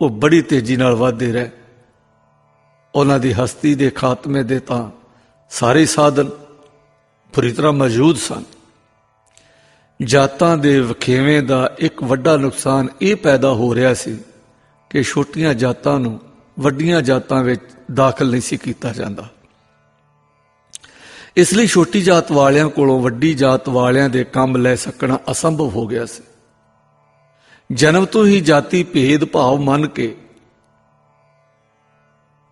ਉਹ ਬੜੀ ਤੇਜ਼ੀ ਨਾਲ ਵਧਦੇ ਰਹੇ। ਉਹਨਾਂ ਦੀ ਹਸਤੀ ਦੇ ਖਾਤਮੇ ਦੇ ਤਾਂ ਸਾਰੇ ਸਾਧਨ ਪੂਰੀ ਤਰ੍ਹਾਂ ਮੌਜੂਦ ਸਨ। ਜਾਤਾਂ ਦੇ ਵਖੇਵੇਂ ਦਾ ਇੱਕ ਵੱਡਾ ਨੁਕਸਾਨ ਇਹ ਪੈਦਾ ਹੋ ਰਿਹਾ ਸੀ ਕਿ ਛੋਟੀਆਂ ਜਾਤਾਂ ਨੂੰ ਵੱਡੀਆਂ ਜਾਤਾਂ ਵਿੱਚ ਦਾਖਲ ਨਹੀਂ ਸੀ ਕੀਤਾ ਜਾਂਦਾ। ਇਸ ਲਈ ਛੋਟੀ ਜਾਤ ਵਾਲਿਆਂ ਕੋਲੋਂ ਵੱਡੀ ਜਾਤ ਵਾਲਿਆਂ ਦੇ ਕੰਮ ਲੈ ਸਕਣਾ ਅਸੰਭਵ ਹੋ ਗਿਆ ਸੀ। ਜਨਮ ਤੋਂ ਹੀ ਜਾਤੀ ਭੇਦ ਭਾਵ ਮੰਨ ਕੇ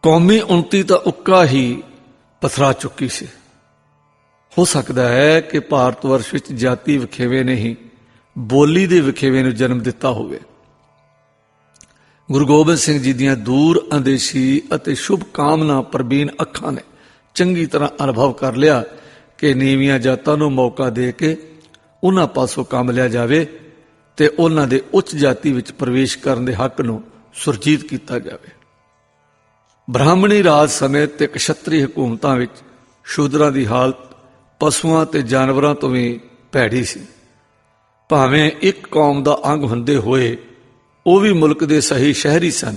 ਕੌਮੀ ਉਨਤੀ ਤਾਂ ਉੱਕਾ ਹੀ ਪਸਰਾ ਚੁੱਕੀ ਸੀ। ਹੋ ਸਕਦਾ ਹੈ ਕਿ ਭਾਰਤ ਵਰਸ਼ ਵਿੱਚ ਜਾਤੀ ਵਿਖੇਵੇ ਨੇ ਹੀ ਬੋਲੀ ਦੇ ਵਿਖੇਵੇ ਨੂੰ ਜਨਮ ਦਿੱਤਾ ਹੋਵੇ। ਗੁਰੂ ਗੋਬਿੰਦ ਸਿੰਘ ਜੀ ਦੀਆਂ ਦੂਰ ਅੰਦੇਸ਼ੀ ਅਤੇ ਸ਼ੁਭ ਕਾਮਨਾ ਪ੍ਰਬੀਨ ਅੱਖਾਂ ਨੇ ਚੰਗੀ ਤਰ੍ਹਾਂ ਅਨੁਭਵ ਕਰ ਲਿਆ ਕਿ ਨੀਵੀਆਂ ਜਾਤਾਂ ਨੂੰ ਮੌਕਾ ਦੇ ਕੇ ਉਹਨਾਂ ਪਾਸੋਂ ਕੰਮ ਲਿਆ ਜਾਵੇ ਤੇ ਉਹਨਾਂ ਦੇ ਉੱਚ ਜਾਤੀ ਵਿੱਚ ਪ੍ਰਵੇਸ਼ ਕਰਨ ਦੇ ਹੱਕ ਨੂੰ ਸੁਰਜੀਤ ਕੀਤਾ ਜਾਵੇ। ਬ੍ਰਾਹਮਣੀ ਰਾਜ ਸਮੇਂ ਤੇ ਕਸ਼ਤਰੀ ਹਕੂਮਤਾਂ ਵਿੱਚ ਸ਼ੂਦਰਾਂ ਦੀ ਹਾਲਤ ਪਸ਼ੂਆਂ ਤੇ ਜਾਨਵਰਾਂ ਤੋਂ ਵੀ ਭੈੜੀ ਸੀ। ਭਾਵੇਂ ਇੱਕ ਕੌਮ ਦਾ ਅੰਗ ਹੁੰਦੇ ਹੋਏ ਉਹ ਵੀ ਮੁਲਕ ਦੇ ਸਹੀ ਸ਼ਹਿਰੀ ਸਨ।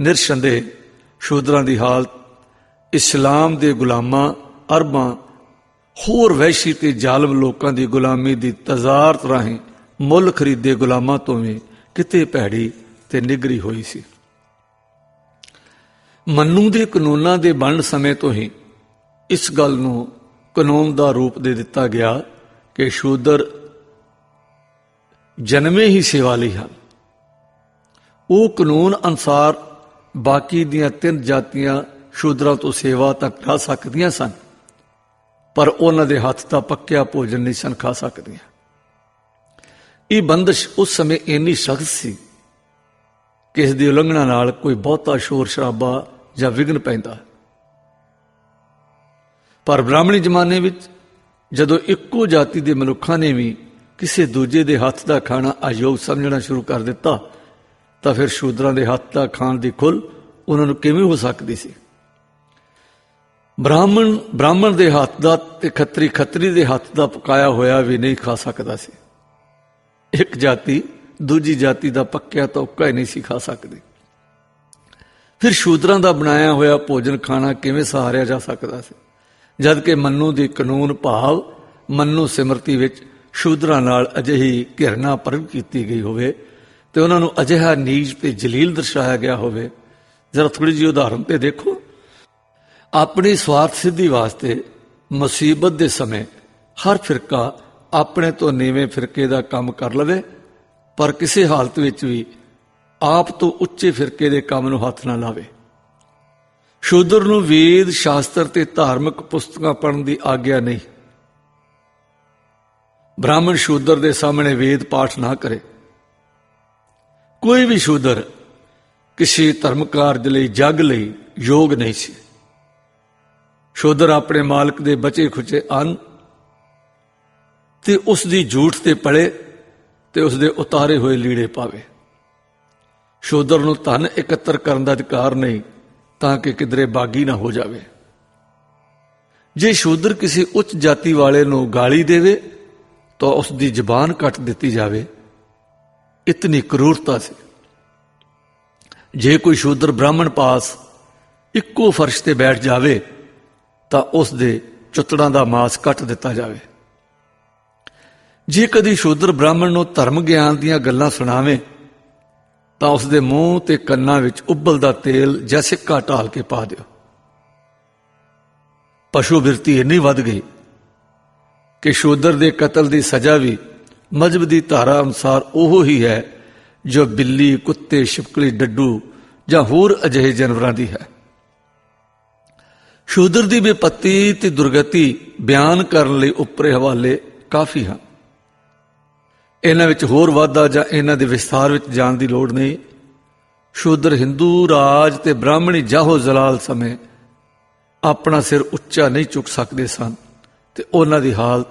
ਨਿਰਸ਼ੰਦੇ ਸ਼ੂਦਰਾਂ ਦੀ ਹਾਲਤ, ਇਸਲਾਮ ਦੇ ਗੁਲਾਮਾਂ, ਅਰਬਾਂ, ਹੋਰ ਵਹਿਸ਼ੀ ਤੇ ਜ਼ਾਲਮ ਲੋਕਾਂ ਦੀ ਗੁਲਾਮੀ ਦੀ ਤਜ਼ਾਰਤ ਰਾਹੀਂ ਮੁੱਲ ਖਰੀਦੇ ਗੁਲਾਮਾਂ ਤੋਂ ਵੀ ਕਿਤੇ ਭੈੜੀ ਤੇ ਨਿਗਰੀ ਹੋਈ ਸੀ। ਮੰਨੂ ਦੇ ਕਾਨੂੰਨਾਂ ਦੇ ਬਣਨ ਸਮੇਂ ਤੋਂ ਹੀ ਇਸ ਗੱਲ ਨੂੰ ਕਾਨੂੰਨ ਦਾ ਰੂਪ ਦੇ ਦਿੱਤਾ ਗਿਆ ਕਿ ਸ਼ੂਦਰ ਜਨਮੇ ਹੀ ਸੇਵਾ ਲਈ ਹਨ। ਉਹ ਕਾਨੂੰਨ ਅਨਸਾਰ ਬਾਕੀ ਦੀਆਂ ਤਿੰਨ ਜਾਤੀਆਂ ਸ਼ੂਦਰਾਂ ਤੋਂ ਸੇਵਾ ਤਾਂ ਕਰ ਸਕਦੀਆਂ ਸਨ, ਪਰ ਉਹਨਾਂ ਦੇ ਹੱਥ ਦਾ ਪੱਕਿਆ ਭੋਜਨ ਨਹੀਂ ਸਨ ਖਾ ਸਕਦੀਆਂ। ਇਹ ਬੰਦਸ਼ ਉਸ ਸਮੇਂ ਇੰਨੀ ਸਖਤ ਸੀ ਕਿ ਇਸ ਦੀ ਉਲੰਘਣਾ ਨਾਲ ਕੋਈ ਬਹੁਤਾ ਸ਼ੋਰ ਸ਼ਰਾਬਾ ਜਾਂ ਵਿਗਨ ਪੈਂਦਾ ਪਰ ਬ੍ਰਾਹਮਣੀ ਜ਼ਮਾਨੇ ਵਿੱਚ ਜਦੋਂ ਇੱਕੋ ਜਾਤੀ ਦੇ ਮਨੁੱਖਾਂ ਨੇ ਵੀ ਕਿਸੇ ਦੂਜੇ ਦੇ ਹੱਥ ਦਾ ਖਾਣਾ ਅਯੋਗ ਸਮਝਣਾ ਸ਼ੁਰੂ ਕਰ ਦਿੱਤਾ, ਤਾਂ ਫਿਰ ਸ਼ੂਦਰਾਂ ਦੇ ਹੱਥ ਦਾ ਖਾਣ ਦੀ ਖੁੱਲ ਉਹਨਾਂ ਨੂੰ ਕਿਵੇਂ ਹੋ ਸਕਦੀ ਸੀ? ਬ੍ਰਾਹਮਣ ਬ੍ਰਾਹਮਣ ਦੇ ਹੱਥ ਦਾ ਤੇ ਖੱਤਰੀ ਖੱਤਰੀ ਦੇ ਹੱਥ ਦਾ ਪਕਾਇਆ ਹੋਇਆ ਵੀ ਨਹੀਂ ਖਾ ਸਕਦਾ ਸੀ। ਇੱਕ ਜਾਤੀ ਦੂਜੀ ਜਾਤੀ ਦਾ ਪੱਕਿਆ ਤਾਂ ਉੱਕਾ ਹੀ ਨਹੀਂ ਸੀ ਖਾ ਸਕਦੀ। ਫਿਰ ਸ਼ੂਦਰਾਂ ਦਾ ਬਣਾਇਆ ਹੋਇਆ ਭੋਜਨ ਖਾਣਾ ਕਿਵੇਂ ਸਹਾਰਿਆ ਜਾ ਸਕਦਾ ਸੀ? ਜਦ ਕਿ ਮੰਨੂ ਦੀ ਕਾਨੂੰਨ ਭਾਵ ਮੰਨੂ ਸਿਮਰਤੀ ਵਿੱਚ ਸ਼ੂਦਰਾਂ ਨਾਲ ਅਜਿਹੀ ਘਿਰਣਾ ਪ੍ਰਗਟ ਕੀਤੀ ਗਈ ਹੋਵੇ ਤੇ ਉਹਨਾਂ ਨੂੰ ਅਜਿਹਾ ਨੀਚ ਤੇ ਜਲੀਲ ਦਰਸਾਇਆ ਗਿਆ ਹੋਵੇ। ਜ਼ਰਾ ਥੋੜੀ ਜਿਹੀ ਉਦਾਹਰਨ ਤੇ ਦੇਖੋ। ਆਪਣੀ ਸਵਾਰਥ ਸਿੱਧੀ ਵਾਸਤੇ ਮੁਸੀਬਤ ਦੇ ਸਮੇਂ ਹਰ ਫਿਰਕਾ ਆਪਣੇ ਤੋਂ ਨੀਵੇਂ ਫਿਰਕੇ ਦਾ ਕੰਮ ਕਰ ਲਵੇ, ਪਰ ਕਿਸੇ ਹਾਲਤ ਵਿੱਚ ਵੀ ਆਪ ਤੋਂ ਉੱਚੇ ਫਿਰਕੇ ਦੇ ਕੰਮ ਨੂੰ ਹੱਥ ਨਾ ਲਾਵੇ। ਸ਼ੂਦਰ ਨੂੰ ਵੇਦ, ਸ਼ਾਸਤਰ ਤੇ ਧਾਰਮਿਕ ਪੁਸਤਕਾਂ ਪੜ੍ਹਨ ਦੀ ਆਗਿਆ ਨਹੀਂ। ਬ੍ਰਾਹਮਣ ਸ਼ੂਦਰ ਦੇ ਸਾਹਮਣੇ ਵੇਦ ਪਾਠ ਨਾ ਕਰੇ। ਕੋਈ ਵੀ ਸ਼ੂਦਰ ਕਿਸੇ ਧਰਮ ਕਾਰਜ ਲਈ, ਜਗ ਲਈ ਯੋਗ ਨਹੀਂ ਸੀ। ਸ਼ੂਦਰ ਆਪਣੇ ਮਾਲਕ ਦੇ ਬਚੇ ਖੁਚੇ ਅੰਨ ਤੇ ਉਸ ਦੀ ਝੂਠ ਤੇ ਪੜੇ ਤੇ ਉਸ ਦੇ ਉਤਾਰੇ ਹੋਏ ਲੀੜੇ ਪਾਵੇ। ਸ਼ੂਦਰ ਨੂੰ ਧਨ ਇਕੱਤਰ ਕਰਨ ਦਾ ਅਧਿਕਾਰ ਨਹੀਂ, ਤਾਂ ਕਿ ਕਿਧਰੇ ਬਾਗੀ ਨਾ ਹੋ ਜਾਵੇ। ਜੇ ਸ਼ੂਦਰ ਕਿਸੇ ਉੱਚ ਜਾਤੀ ਵਾਲੇ ਨੂੰ ਗਾਲੀ ਦੇਵੇ, ਤਾਂ ਉਸ ਦੀ ਜ਼ਬਾਨ ਕੱਟ ਦਿੱਤੀ ਜਾਵੇ। ਇਤਨੀ ਕਰੂਰਤਾ ਸੀ। ਜੇ ਕੋਈ ਸ਼ੂਦਰ ਬ੍ਰਾਹਮਣ ਪਾਸ ਇੱਕੋ ਫਰਸ਼ ਤੇ ਬੈਠ ਜਾਵੇ, ਤਾਂ ਉਸ ਦੇ ਚੁੱਤੜਾਂ ਦਾ ਮਾਸ ਕੱਟ ਦਿੱਤਾ ਜਾਵੇ। ਜੇ ਕਦੀ ਸ਼ੂਦਰ ਬ੍ਰਾਹਮਣ ਨੂੰ ਧਰਮ ਗਿਆਨ ਦੀਆਂ ਗੱਲਾਂ ਸੁਣਾਵੇ ਤਾਂ ਉਸ ਦੇ ਮੂੰਹ ਤੇ ਕੰਨਾਂ ਵਿੱਚ ਉਬਲਦਾ ਤੇਲ ਜਾਂ ਸਿੱਕਾ ਢਾਲ ਕੇ ਪਾ ਦਿਓ। ਪਸ਼ੂ ਬਿਰਤੀ ਇੰਨੀ ਵੱਧ ਗਈ ਕਿ ਸ਼ੂਦਰ ਦੇ ਕਤਲ ਦੀ ਸਜ਼ਾ ਵੀ ਮਜਬ ਦੀ ਧਾਰਾ ਅਨੁਸਾਰ ਉਹ ਹੀ ਹੈ ਜੋ ਬਿੱਲੀ, ਕੁੱਤੇ, ਛਿਪਕਲੀ, ਡੱਡੂ ਜਾਂ ਹੋਰ ਅਜਿਹੇ ਜਾਨਵਰਾਂ ਦੀ ਹੈ। ਸ਼ੂਦਰ ਦੀ ਬੇਪੱਤੀ ਤੇ ਦੁਰਗਤੀ ਬਿਆਨ ਕਰਨ ਲਈ ਉੱਪਰੇ ਹਵਾਲੇ ਕਾਫੀ ਹਨ। ਇਹਨਾਂ ਵਿੱਚ ਹੋਰ ਵਾਧਾ ਜਾਂ ਇਹਨਾਂ ਦੇ ਵਿਸਥਾਰ ਵਿੱਚ ਜਾਣ ਦੀ ਲੋੜ ਨਹੀਂ। ਸ਼ੂਦਰ ਹਿੰਦੂ ਰਾਜ ਤੇ ਬ੍ਰਾਹਮਣੀ ਜਾਹੋ ਜਲਾਲ ਸਮੇਂ ਆਪਣਾ ਸਿਰ ਉੱਚਾ ਨਹੀਂ ਚੁੱਕ ਸਕਦੇ ਸਨ ਤੇ ਉਹਨਾਂ ਦੀ ਹਾਲਤ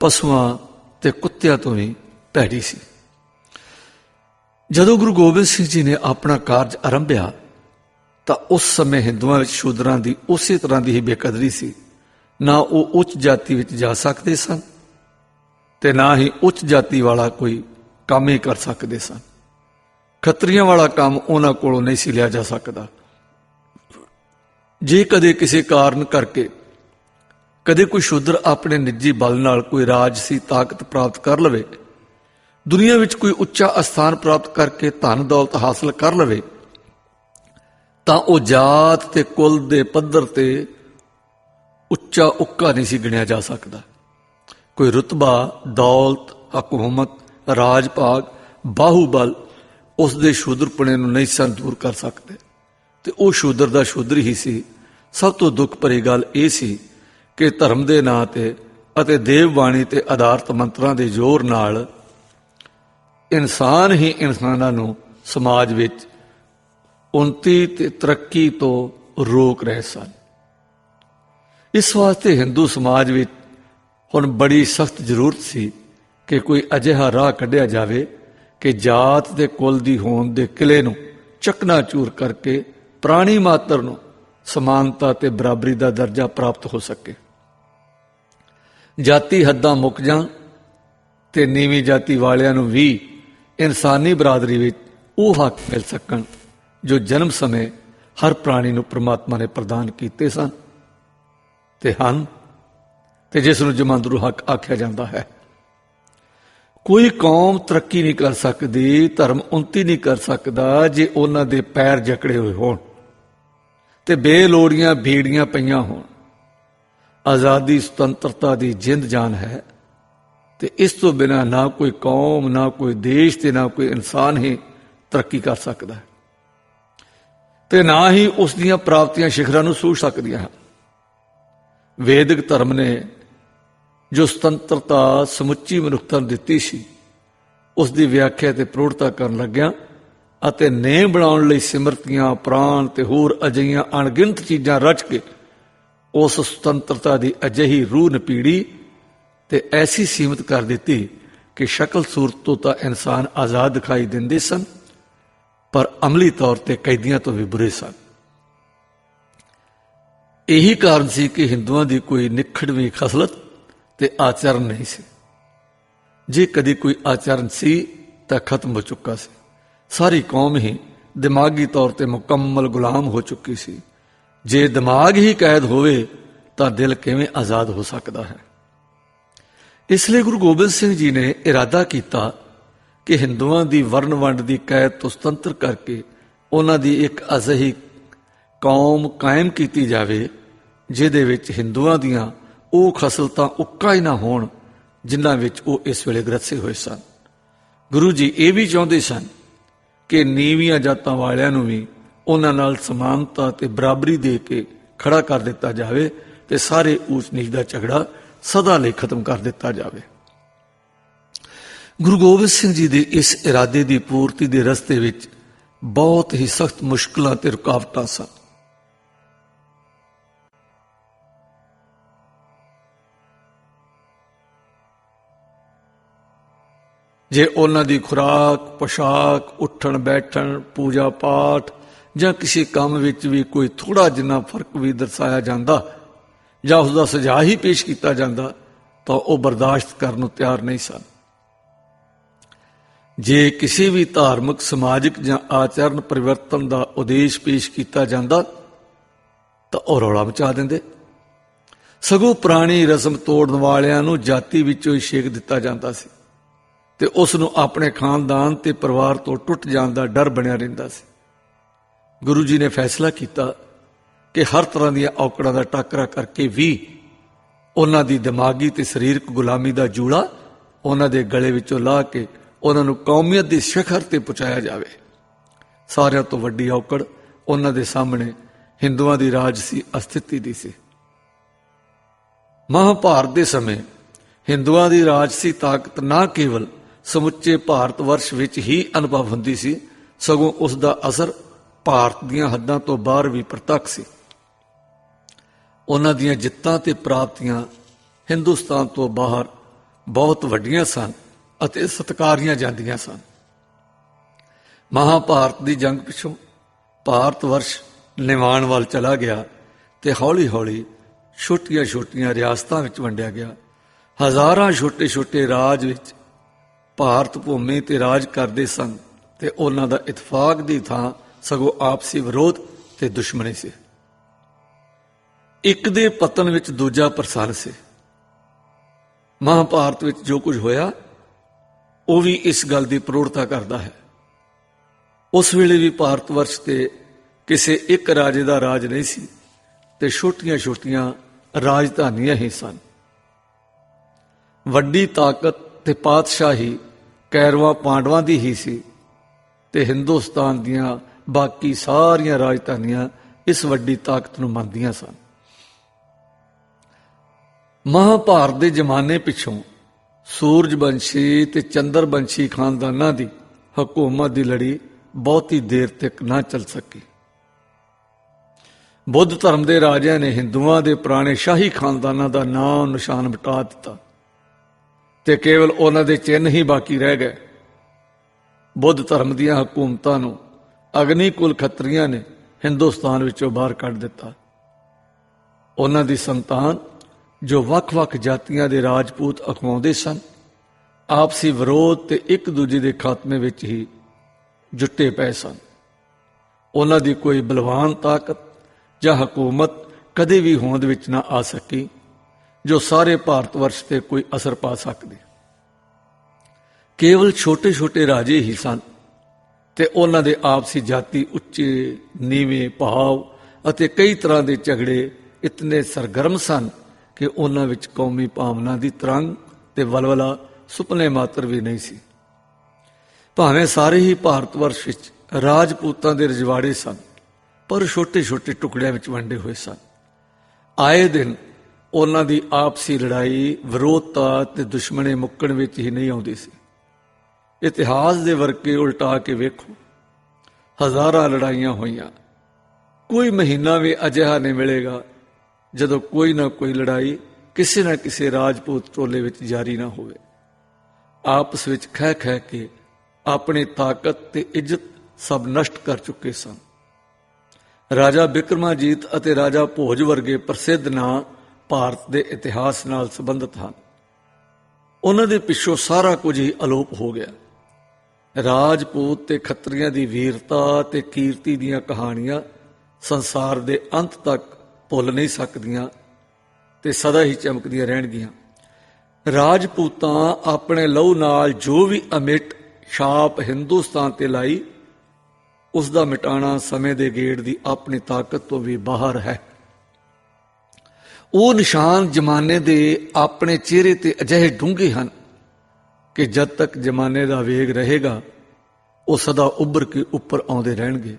ਪਸ਼ੂਆਂ ਤੇ ਕੁੱਤਿਆਂ ਤੋਂ ਵੀ ਭੈੜੀ ਸੀ। ਜਦੋਂ ਗੁਰੂ ਗੋਬਿੰਦ ਸਿੰਘ ਜੀ ਨੇ ਆਪਣਾ ਕਾਰਜ ਆਰੰਭਿਆ, ਤਾਂ ਉਸ ਸਮੇਂ ਹਿੰਦੂਆਂ ਵਿੱਚ ਸ਼ੂਦਰਾਂ ਦੀ ਉਸੇ ਤਰ੍ਹਾਂ ਦੀ ਹੀ ਬੇਕਦਰੀ ਸੀ। ਨਾ ਉਹ ਉੱਚ ਜਾਤੀ ਵਿੱਚ ਜਾ ਸਕਦੇ ਸਨ ਤੇ ਨਾ ਹੀ ਉੱਚ ਜਾਤੀ ਵਾਲਾ ਕੋਈ ਕੰਮ ਹੀ ਕਰ ਸਕਦੇ ਸਨ। ਖੱਤਰੀਆਂ ਵਾਲਾ ਕੰਮ ਉਹਨਾਂ ਕੋਲੋਂ ਨਹੀਂ ਸੀ ਲਿਆ ਜਾ ਸਕਦਾ। ਜੇ ਕਦੇ ਕਿਸੇ ਕਾਰਨ ਕਰਕੇ ਕਦੇ ਕੋਈ ਸ਼ੂਦਰ ਆਪਣੇ ਨਿੱਜੀ ਬਲ ਨਾਲ ਕੋਈ ਰਾਜ ਸੀ ਤਾਕਤ ਪ੍ਰਾਪਤ ਕਰ ਲਵੇ, ਦੁਨੀਆ ਵਿੱਚ ਕੋਈ ਉੱਚਾ ਅਸਥਾਨ ਪ੍ਰਾਪਤ ਕਰਕੇ ਧਨ ਦੌਲਤ ਹਾਸਲ ਕਰ ਲਵੇ, ਤਾਂ ਉਹ ਜਾਤ ਤੇ ਕੁਲ ਦੇ ਪੱਧਰ ਤੇ ਉੱਚਾ ਉੱਕਾ ਨਹੀਂ ਸੀ ਗਿਣਿਆ ਜਾ ਸਕਦਾ। ਕੋਈ ਰੁਤਬਾ, ਦੌਲਤ, ਹਕੂਮਤ ਰਾਜ ਭਾਗ ਬਾਹੂਬਲ ਉਸ ਦੇ ਸ਼ੂਦਰਪਣੇ ਨੂੰ ਨਹੀਂ ਸਨ ਦੂਰ ਕਰ ਸਕਦੇ। ਤੇ ਉਹ ਸ਼ੂਦਰ ਦਾ ਸ਼ੂਦਰ ਹੀ ਸੀ। ਸਭ ਤੋਂ ਦੁੱਖ ਭਰੀ ਗੱਲ ਇਹ ਸੀ ਕਿ ਧਰਮ ਦੇ ਨਾਂ ਤੇ ਅਤੇ ਦੇਵ ਬਾਣੀ ਤੇ ਆਧਾਰਿਤ ਮੰਤਰਾਂ ਦੇ ਜ਼ੋਰ ਨਾਲ ਇਨਸਾਨ ਹੀ ਇਨਸਾਨਾਂ ਨੂੰ ਸਮਾਜ ਵਿੱਚ ਉન્નਤੀ ਤੇ ਤਰੱਕੀ ਤੋਂ ਰੋਕ ਰਹੇ ਸਨ। ਇਸ ਵਾਸਤੇ ਹਿੰਦੂ ਸਮਾਜ ਵਿੱਚ ਹੁਣ ਬੜੀ ਸਖਤ ਜ਼ਰੂਰਤ ਸੀ ਕਿ ਕੋਈ ਅਜਿਹਾ ਰਾਹ ਕੱਢਿਆ ਜਾਵੇ ਕਿ ਜਾਤ ਦੇ ਕੁਲ ਦੀ ਹੋਣ ਦੇ ਕਿਲੇ ਨੂੰ ਚਕਨਾਚੂਰ ਕਰਕੇ ਪ੍ਰਾਣੀ ਮਾਤਰ ਨੂੰ ਸਮਾਨਤਾ ਤੇ ਬਰਾਬਰੀ ਦਾ ਦਰਜਾ ਪ੍ਰਾਪਤ ਹੋ ਸਕੇ। ਜਾਤੀ ਹੱਦਾਂ ਮੁੱਕ ਜਾਣ ਤੇ ਨੀਵੀਂ ਜਾਤੀ ਵਾਲਿਆਂ ਨੂੰ ਵੀ ਇਨਸਾਨੀ ਬਰਾਦਰੀ ਵਿੱਚ ਉਹ ਹੱਕ ਮਿਲ ਸਕਣ ਜੋ ਜਨਮ ਸਮੇਂ ਹਰ ਪ੍ਰਾਣੀ ਨੂੰ ਪ੍ਰਮਾਤਮਾ ਨੇ ਪ੍ਰਦਾਨ ਕੀਤੇ ਸਨ ਤੇ ਹਨ ਤੇ ਜਿਸ ਨੂੰ ਜਮਾਂਦਰੂ ਹੱਕ ਆਖਿਆ ਜਾਂਦਾ ਹੈ। ਕੋਈ ਕੌਮ ਤਰੱਕੀ ਨਹੀਂ ਕਰ ਸਕਦੀ, ਧਰਮ ਉન્નਤੀ ਨਹੀਂ ਕਰ ਸਕਦਾ ਜੇ ਉਹਨਾਂ ਦੇ ਪੈਰ ਜਕੜੇ ਹੋਏ ਹੋਣ ਤੇ ਬੇਲੋੜੀਆਂ ਭੀੜੀਆਂ ਪਈਆਂ ਹੋਣ। ਆਜ਼ਾਦੀ ਸੁਤੰਤਰਤਾ ਦੀ ਜਿੰਦ ਜਾਨ ਹੈ ਤੇ ਇਸ ਤੋਂ ਬਿਨਾ ਨਾ ਕੋਈ ਕੌਮ, ਨਾ ਕੋਈ ਦੇਸ਼ ਤੇ ਨਾ ਕੋਈ ਇਨਸਾਨ ਹੀ ਤਰੱਕੀ ਕਰ ਸਕਦਾ ਹੈ। ਤੇ ਨਾ ਹੀ ਉਸ ਦੀਆਂ ਪ੍ਰਾਪਤੀਆਂ ਸ਼ਿਖਰਾਂ ਨੂੰ ਸੂਝ ਸਕਦੀਆਂ ਹਨ। ਵੈਦਿਕ ਧਰਮ ਨੇ ਜੋ ਸੁਤੰਤਰਤਾ ਸਮੁੱਚੀ ਮਨੁੱਖਤਾ ਨੂੰ ਦਿੱਤੀ ਸੀ, ਉਸ ਦੀ ਵਿਆਖਿਆ ਤੇ ਪ੍ਰੋੜਤਾ ਕਰਨ ਲੱਗਿਆ ਅਤੇ ਨੇਮ ਬਣਾਉਣ ਲਈ ਸਿਮਰਤੀਆਂ ਪ੍ਰਾਣ ਤੇ ਹੋਰ ਅਜਿਹੀਆਂ ਅਣਗਿਣਤ ਚੀਜ਼ਾਂ ਰਚ ਕੇ ਉਸ ਸੁਤੰਤਰਤਾ ਦੀ ਅਜਿਹੀ ਰੂਹ ਨਪੀੜੀ ਤੇ ਐਸੀ ਸੀਮਤ ਕਰ ਦਿੱਤੀ ਕਿ ਸ਼ਕਲ ਸੂਰਤ ਤੋਂ ਤਾਂ ਇਨਸਾਨ ਆਜ਼ਾਦ ਦਿਖਾਈ ਦਿੰਦੇ ਸਨ, ਪਰ ਅਮਲੀ ਤੌਰ ਤੇ ਕੈਦੀਆਂ ਤੋਂ ਵੀ ਬੁਰੇ ਸਨ। ਇਹੀ ਕਾਰਨ ਸੀ ਕਿ ਹਿੰਦੂਆਂ ਦੀ ਕੋਈ ਨਿਖੜਵੀਂ ਖਸਲਤ ਤੇ ਆਚਰਣ ਨਹੀਂ ਸੀ। ਜੇ ਕਦੀ ਕੋਈ ਆਚਰਣ ਸੀ, ਤਾਂ ਖਤਮ ਹੋ ਚੁੱਕਾ ਸੀ। ਸਾਰੀ ਕੌਮ ਹੀ ਦਿਮਾਗੀ ਤੌਰ ਤੇ ਮੁਕੰਮਲ ਗੁਲਾਮ ਹੋ ਚੁੱਕੀ ਸੀ। ਜੇ ਦਿਮਾਗ ਹੀ ਕੈਦ ਹੋਵੇ, ਤਾਂ ਦਿਲ ਕਿਵੇਂ ਆਜ਼ਾਦ ਹੋ ਸਕਦਾ ਹੈ? ਇਸ ਲਈ ਗੁਰੂ ਗੋਬਿੰਦ ਸਿੰਘ ਜੀ ਨੇ ਇਰਾਦਾ ਕੀਤਾ ਕਿ ਹਿੰਦੂਆਂ ਦੀ ਵਰਨ ਵੰਡ ਦੀ ਕੈਦ ਤੋਂ ਸੁਤੰਤਰ ਕਰਕੇ ਉਹਨਾਂ ਦੀ ਇੱਕ ਅਜਿਹੀ ਕੌਮ ਕਾਇਮ ਕੀਤੀ ਜਾਵੇ, ਜਿਹਦੇ ਵਿੱਚ ਹਿੰਦੂਆਂ ਦੀਆਂ ਉਹ ਖਸਲਤਾਂ ਉੱਕਾ ਹੀ ਨਾ ਹੋਣ, ਜਿਨ੍ਹਾਂ ਵਿੱਚ ਉਹ ਇਸ ਵੇਲੇ ਗ੍ਰਸੇ ਹੋਏ ਸਨ। ਗੁਰੂ ਜੀ ਇਹ ਵੀ ਚਾਹੁੰਦੇ ਸਨ ਕਿ ਨੀਵੀਆਂ ਜਾਤਾਂ ਵਾਲਿਆਂ ਨੂੰ ਵੀ ਉਹਨਾਂ ਨਾਲ ਸਮਾਨਤਾ ਤੇ ਬਰਾਬਰੀ ਦੇ ਕੇ ਖੜਾ ਕਰ ਦਿੱਤਾ ਜਾਵੇ ਤੇ ਸਾਰੇ ਊਚ ਨੀਚ ਦਾ ਝਗੜਾ ਸਦਾ ਲਈ ਖਤਮ ਕਰ ਦਿੱਤਾ ਜਾਵੇ। ਗੁਰੂ ਗੋਬਿੰਦ ਸਿੰਘ ਜੀ ਦੇ ਇਸ ਇਰਾਦੇ ਦੀ ਪੂਰਤੀ ਦੇ ਰਸਤੇ ਵਿੱਚ ਬਹੁਤ ਹੀ ਸਖਤ ਮੁਸ਼ਕਲਾਂ ਤੇ ਰੁਕਾਵਟਾਂ ਸਨ। ਜੇ ਉਹਨਾਂ ਦੀ ਖੁਰਾਕ, ਪੋਸ਼ਾਕ, ਉੱਠਣ, ਬੈਠਣ, ਪੂਜਾ ਪਾਠ ਜਾਂ ਕਿਸੇ ਕੰਮ ਵਿੱਚ ਵੀ ਕੋਈ ਥੋੜਾ ਜਿੰਨਾ ਫ਼ਰਕ ਵੀ ਦਰਸਾਇਆ ਜਾਂਦਾ ਜਾਂ ਉਸ ਦਾ ਸੁਝਾਅ ਹੀ ਪੇਸ਼ ਕੀਤਾ ਜਾਂਦਾ, ਤਾਂ ਉਹ ਬਰਦਾਸ਼ਤ ਕਰਨ ਨੂੰ ਤਿਆਰ ਨਹੀਂ ਸਨ। ਜੇ ਕਿਸੇ ਵੀ ਧਾਰਮਿਕ, ਸਮਾਜਿਕ ਜਾਂ ਆਚਰਣ ਪਰਿਵਰਤਨ ਦਾ ਉਦੇਸ਼ ਪੇਸ਼ ਕੀਤਾ ਜਾਂਦਾ, ਤਾਂ ਉਹ ਰੌਲਾ ਮਚਾ ਦਿੰਦੇ। ਸਗੋਂ ਪੁਰਾਣੀ ਰਸਮ ਤੋੜਨ ਵਾਲਿਆਂ ਨੂੰ ਜਾਤੀ ਵਿੱਚੋਂ ਹੀ ਛੇਕ ਦਿੱਤਾ ਜਾਂਦਾ ਸੀ। ਤੇ ਉਸ ਨੂੰ ਆਪਣੇ ਖਾਨਦਾਨ ਤੇ ਪਰਿਵਾਰ ਤੋਂ ਟੁੱਟ ਜਾਣ ਦਾ ਡਰ ਬਣਿਆ ਰਹਿੰਦਾ ਸੀ। ਗੁਰੂ ਜੀ ਨੇ ਫੈਸਲਾ ਕੀਤਾ ਕਿ ਹਰ ਤਰ੍ਹਾਂ ਦੀਆਂ ਔਕੜਾਂ ਦਾ ਟਾਕਰਾ ਕਰਕੇ ਵੀ ਉਹਨਾਂ ਦੀ ਦਿਮਾਗੀ ਤੇ ਸਰੀਰਕ ਗੁਲਾਮੀ ਦਾ ਜੂੜਾ ਉਹਨਾਂ ਦੇ ਗਲੇ ਵਿੱਚੋਂ ਲਾ ਕੇ ਉਹਨਾਂ ਨੂੰ ਕੌਮੀਅਤ ਦੇ ਸਿਖਰ ਤੇ ਪਹੁੰਚਾਇਆ ਜਾਵੇ। ਸਾਰਿਆਂ ਤੋਂ ਵੱਡੀ ਔਕੜ ਉਹਨਾਂ ਦੇ ਸਾਹਮਣੇ ਹਿੰਦੂਆਂ ਦੀ ਰਾਜਸੀ ਅਸਥਿਤੀ ਦੀ ਸੀ। ਮਹਾਭਾਰਤ ਦੇ ਸਮੇਂ ਹਿੰਦੂਆਂ ਦੀ ਰਾਜਸੀ ਤਾਕਤ ਨਾ ਕੇਵਲ ਸਮੁੱਚੇ ਭਾਰਤ ਵਰਸ਼ ਵਿੱਚ ਹੀ ਅਨੁਭਵ ਹੁੰਦੀ ਸੀ, ਸਗੋਂ ਉਸ ਦਾ ਅਸਰ ਭਾਰਤ ਦੀਆਂ ਹੱਦਾਂ ਤੋਂ ਬਾਹਰ ਵੀ ਪ੍ਰਤੱਖ ਸੀ। ਉਹਨਾਂ ਦੀਆਂ ਜਿੱਤਾਂ ਤੇ ਪ੍ਰਾਪਤੀਆਂ ਹਿੰਦੁਸਤਾਨ ਤੋਂ ਬਾਹਰ ਬਹੁਤ ਵੱਡੀਆਂ ਸਨ ਅਤੇ ਸਤਕਾਰੀਆਂ ਜਾਂਦੀਆਂ ਸਨ। ਮਹਾਭਾਰਤ ਦੀ ਜੰਗ ਪਿਛੋਂ ਭਾਰਤ ਵਰਸ਼ ਨਿਵਾਣ ਵੱਲ ਚਲਾ ਗਿਆ ਤੇ ਹੌਲੀ-ਹੌਲੀ ਛੋਟੀਆਂ-ਛੋਟੀਆਂ ਰਿਆਸਤਾਂ ਵਿੱਚ ਵੰਡਿਆ ਗਿਆ। ਹਜ਼ਾਰਾਂ ਛੋਟੇ-ਛੋਟੇ ਰਾਜ ਵਿੱਚ ਭਾਰਤ ਭੂਮੀ ਤੇ ਰਾਜ ਕਰਦੇ ਸਨ ਤੇ ਉਹਨਾਂ ਦਾ ਇਤਫਾਕ ਦੀ ਥਾਂ ਸਗੋਂ ਆਪਸੀ ਵਿਰੋਧ ਤੇ ਦੁਸ਼ਮਣੀ ਸੀ। ਇੱਕ ਦੇ ਪਤਨ ਵਿੱਚ ਦੂਜਾ ਪ੍ਰਸੰਨ ਸੀ। ਮਹਾਭਾਰਤ ਵਿੱਚ ਜੋ ਕੁਝ ਹੋਇਆ, ਉਹ ਵੀ ਇਸ ਗੱਲ ਦੀ ਪ੍ਰੋੜਤਾ ਕਰਦਾ ਹੈ। ਉਸ ਵੇਲੇ ਵੀ ਭਾਰਤ ਵਰਸ਼ ਤੇ ਕਿਸੇ ਇੱਕ ਰਾਜੇ ਦਾ ਰਾਜ ਨਹੀਂ ਸੀ ਤੇ ਛੋਟੀਆਂ-ਛੋਟੀਆਂ ਰਾਜਧਾਨੀਆਂ ਹੀ ਸਨ। ਵੱਡੀ ਤਾਕਤ ਤੇ ਪਾਤਸ਼ਾਹੀ ਕੈਰਵਾ ਪਾਂਡਵਾਂ ਦੀ ਹੀ ਸੀ ਤੇ ਹਿੰਦੁਸਤਾਨ ਦੀਆਂ ਬਾਕੀ ਸਾਰੀਆਂ ਰਾਜਧਾਨੀਆਂ ਇਸ ਵੱਡੀ ਤਾਕਤ ਨੂੰ ਮੰਨਦੀਆਂ ਸਨ। ਮਹਾਭਾਰਤ ਦੇ ਜ਼ਮਾਨੇ ਪਿੱਛੋਂ ਸੂਰਜਵੰਸ਼ੀ ਤੇ ਚੰਦਰਵੰਸ਼ੀ ਖਾਨਦਾਨਾਂ ਦੀ ਹਕੂਮਤ ਦੀ ਲੜੀ ਬਹੁਤੀ ਦੇਰ ਤੱਕ ਨਾ ਚੱਲ ਸਕੀ। ਬੁੱਧ ਧਰਮ ਦੇ ਰਾਜਿਆਂ ਨੇ ਹਿੰਦੂਆਂ ਦੇ ਪੁਰਾਣੇ ਸ਼ਾਹੀ ਖਾਨਦਾਨਾਂ ਦਾ ਨਾਮ ਨਿਸ਼ਾਨ ਮਿਟਾ ਦਿੱਤਾ। ਤੇ ਕੇਵਲ ਉਹਨਾਂ ਦੇ ਚਿੰਨ੍ਹ ਹੀ ਬਾਕੀ ਰਹਿ ਗਏ। ਬੁੱਧ ਧਰਮ ਦੀਆਂ ਹਕੂਮਤਾਂ ਨੂੰ ਅਗਨੀ ਕੁਲ ਖੱਤਰੀਆਂ ਨੇ ਹਿੰਦੁਸਤਾਨ ਵਿੱਚੋਂ ਬਾਹਰ ਕੱਢ ਦਿੱਤਾ। ਉਹਨਾਂ ਦੀ ਸੰਤਾਨ ਜੋ ਵੱਖ-ਵੱਖ ਜਾਤੀਆਂ ਦੇ ਰਾਜਪੂਤ ਅਖਵਾਉਂਦੇ ਸਨ, ਆਪਸੀ ਵਿਰੋਧ ਤੇ ਇੱਕ ਦੂਜੇ ਦੇ ਖਾਤਮੇ ਵਿੱਚ ਹੀ ਜੁੱਟੇ ਪਏ ਸਨ। ਉਹਨਾਂ ਦੀ ਕੋਈ ਬਲਵਾਨ ਤਾਕਤ ਜਾਂ ਹਕੂਮਤ ਕਦੇ ਵੀ ਹੋਂਦ ਵਿੱਚ ਨਾ ਆ ਸਕੀ। ਜੋ ਸਾਰੇ ਭਾਰਤ ਵਰਸ਼ ਤੇ ਕੋਈ ਅਸਰ ਪਾ ਸਕਦੇ। ਕੇਵਲ ਛੋਟੇ-ਛੋਟੇ ਰਾਜੇ ਹੀ ਸਨ ਤੇ ਉਹਨਾਂ ਦੇ ਆਪਸੀ ਜਾਤੀ ਉੱਚੇ, ਨੀਵੇਂ ਭਾਵ ਅਤੇ ਕਈ ਤਰ੍ਹਾਂ ਦੇ ਝਗੜੇ ਇਤਨੇ ਸਰਗਰਮ ਸਨ ਕਿ ਉਹਨਾਂ ਵਿੱਚ ਕੌਮੀ ਭਾਵਨਾ ਦੀ ਤਰੰਗ ਤੇ ਵਲਵਲਾ ਸੁਪਨੇ ਮਾਤਰ ਵੀ ਨਹੀਂ ਸੀ। ਭਾਵੇਂ ਸਾਰੇ ਹੀ ਭਾਰਤ ਵਰਸ਼ ਵਿੱਚ ਰਾਜਪੂਤਾਂ ਦੇ ਰਜਵਾੜੇ ਸਨ, ਪਰ ਛੋਟੇ-ਛੋਟੇ ਟੁਕੜਿਆਂ ਵਿੱਚ ਵੰਡੇ ਹੋਏ ਸਨ। ਆਏ ਦਿਨ ਉਹਨਾਂ ਦੀ ਆਪਸੀ ਲੜਾਈ ਵਿਰੋਧਤਾ ਤੇ ਦੁਸ਼ਮਣੇ ਮੁੱਕਣ ਵਿੱਚ ਹੀ ਨਹੀਂ ਆਉਂਦੀ ਸੀ। ਇਤਿਹਾਸ ਦੇ ਵਰਕੇ ਉਲਟਾ ਕੇ ਵੇਖੋ, ਹਜ਼ਾਰਾਂ ਲੜਾਈਆਂ ਹੋਈਆਂ। ਕੋਈ ਮਹੀਨਾ ਵੀ ਅਜਿਹਾ ਨਹੀਂ ਮਿਲੇਗਾ ਜਦੋਂ ਕੋਈ ਨਾ ਕੋਈ ਲੜਾਈ ਕਿਸੇ ਨਾ ਕਿਸੇ ਰਾਜਪੂਤ ਟੋਲੇ ਵਿੱਚ ਜਾਰੀ ਨਾ ਹੋਵੇ। ਆਪਸ ਵਿੱਚ ਖਹਿ ਖਹਿ ਕੇ ਆਪਣੀ ਤਾਕਤ ਤੇ ਇੱਜ਼ਤ ਸਭ ਨਸ਼ਟ ਕਰ ਚੁੱਕੇ ਸਨ। ਰਾਜਾ ਬਿਕਰਮਾਜੀਤ ਅਤੇ ਰਾਜਾ ਭੋਜ ਵਰਗੇ ਪ੍ਰਸਿੱਧ ਨਾਂ ਭਾਰਤ ਦੇ ਇਤਿਹਾਸ ਨਾਲ ਸੰਬੰਧਿਤ ਹਨ। ਉਹਨਾਂ ਦੇ ਪਿੱਛੋਂ ਸਾਰਾ ਕੁਝ ਹੀ ਅਲੋਪ ਹੋ ਗਿਆ। ਰਾਜਪੂਤ ਤੇ ਖੱਤਰੀਆਂ ਦੀ ਵੀਰਤਾ ਤੇ ਕੀਰਤੀ ਦੀਆਂ ਕਹਾਣੀਆਂ ਸੰਸਾਰ ਦੇ ਅੰਤ ਤੱਕ ਭੁੱਲ ਨਹੀਂ ਸਕਦੀਆਂ ਤੇ ਸਦਾ ਹੀ ਚਮਕਦੀਆਂ ਰਹਿਣਗੀਆਂ। ਰਾਜਪੂਤਾਂ ਆਪਣੇ ਲਹੂ ਨਾਲ ਜੋ ਵੀ ਅਮਿਟ ਛਾਪ ਹਿੰਦੁਸਤਾਨ ਤੇ ਲਾਈ ਉਸ ਦਾ ਮਿਟਾਣਾ ਸਮੇਂ ਦੇ ਗੇੜ ਦੀ ਆਪਣੀ ਤਾਕਤ ਤੋਂ ਵੀ ਬਾਹਰ ਹੈ। ਉਹ ਨਿਸ਼ਾਨ ਜ਼ਮਾਨੇ ਦੇ ਆਪਣੇ ਚਿਹਰੇ ਤੇ ਅਜਿਹੇ ਡੂੰਘੇ ਹਨ ਕਿ ਜਦ ਤੱਕ ਜ਼ਮਾਨੇ ਦਾ ਵੇਗ ਰਹੇਗਾ, ਉਹ ਸਦਾ ਉੱਭਰ ਕੇ ਉੱਪਰ ਆਉਂਦੇ ਰਹਿਣਗੇ।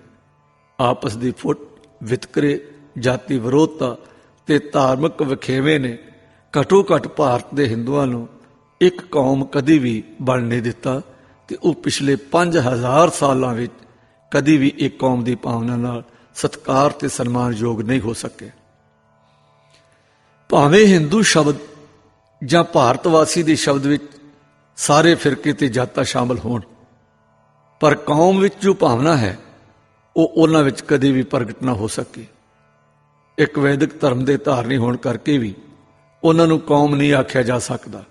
ਆਪਸ ਦੀ ਫੁੱਟ, ਵਿਤਕਰੇ, ਜਾਤੀ ਵਿਰੋਧਤਾ ਤੇ ਧਾਰਮਿਕ ਵਖੇਵੇਂ ਨੇ ਘਟੋ ਘਟ ਭਾਰਤ ਦੇ ਹਿੰਦੂਆਂ ਨੂੰ ਇੱਕ ਕੌਮ ਕਦੀ ਵੀ ਬਣ ਨਹੀਂ ਦਿੱਤਾ ਤੇ ਉਹ ਪਿਛਲੇ 5000 ਸਾਲਾਂ ਵਿੱਚ ਕਦੀ ਵੀ ਇੱਕ ਕੌਮ ਦੀ ਭਾਵਨਾ ਨਾਲ ਸਤਕਾਰ ਤੇ ਸਨਮਾਨਯੋਗ ਨਹੀਂ ਹੋ ਸਕੇ। ਭਾਵੇਂ ਹਿੰਦੂ ਸ਼ਬਦ ਜਾਂ ਭਾਰਤ ਵਾਸੀ ਦੇ ਸ਼ਬਦ ਵਿੱਚ ਸਾਰੇ ਫਿਰਕੇ ਤੇ ਜਾਤਾਂ ਸ਼ਾਮਲ ਹੋਣ, ਪਰ ਕੌਮ ਵਿੱਚ ਜੋ ਭਾਵਨਾ ਹੈ, ਉਹ ਉਹਨਾਂ ਵਿੱਚ ਕਦੇ ਵੀ ਪ੍ਰਗਟ ਨਾ ਹੋ ਸਕੇ। ਇੱਕ ਵੈਦਿਕ ਧਰਮ ਦੇ ਧਾਰਨੀ ਹੋਣ ਕਰਕੇ ਵੀ ਉਹਨਾਂ ਨੂੰ ਕੌਮ ਨਹੀਂ ਆਖਿਆ ਜਾ ਸਕਦਾ।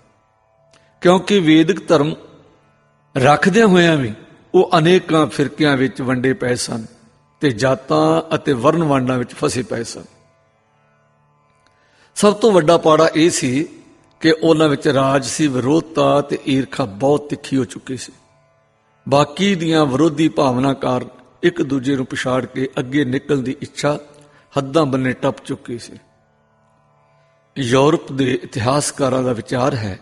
ਕਿਉਂਕਿ ਵੈਦਿਕ ਧਰਮ ਰੱਖਦਿਆਂ ਹੋਇਆਂ ਵੀ ਉਹ ਅਨੇਕਾਂ ਫਿਰਕਿਆਂ ਵਿੱਚ ਵੰਡੇ ਪਏ ਸਨ ਤੇ ਜਾਤਾਂ ਅਤੇ ਵਰਨ ਵੰਡਾਂ ਵਿੱਚ ਫਸੇ ਪਏ ਸਨ। ਸਭ ਤੋਂ ਵੱਡਾ ਪਾੜਾ ਇਹ ਸੀ ਕਿ ਉਹਨਾਂ ਵਿੱਚ ਰਾਜਸੀ ਵਿਰੋਧਤਾ ਤੇ ਈਰਖਾ ਬਹੁਤ ਤਿੱਖੀ ਹੋ ਚੁੱਕੀ ਸੀ। ਬਾਕੀ ਦੀਆਂ ਵਿਰੋਧੀ ਭਾਵਨਾ ਕਾਰਨ ਇੱਕ ਦੂਜੇ ਨੂੰ ਪਛਾੜ ਕੇ ਅੱਗੇ ਨਿਕਲਣ ਦੀ ਇੱਛਾ ਹੱਦਾਂ ਬੰਨੇ ਟੱਪ ਚੁੱਕੀ ਸੀ। ਯੂਰਪ ਦੇ ਇਤਿਹਾਸਕਾਰਾਂ ਦਾ ਵਿਚਾਰ ਹੈ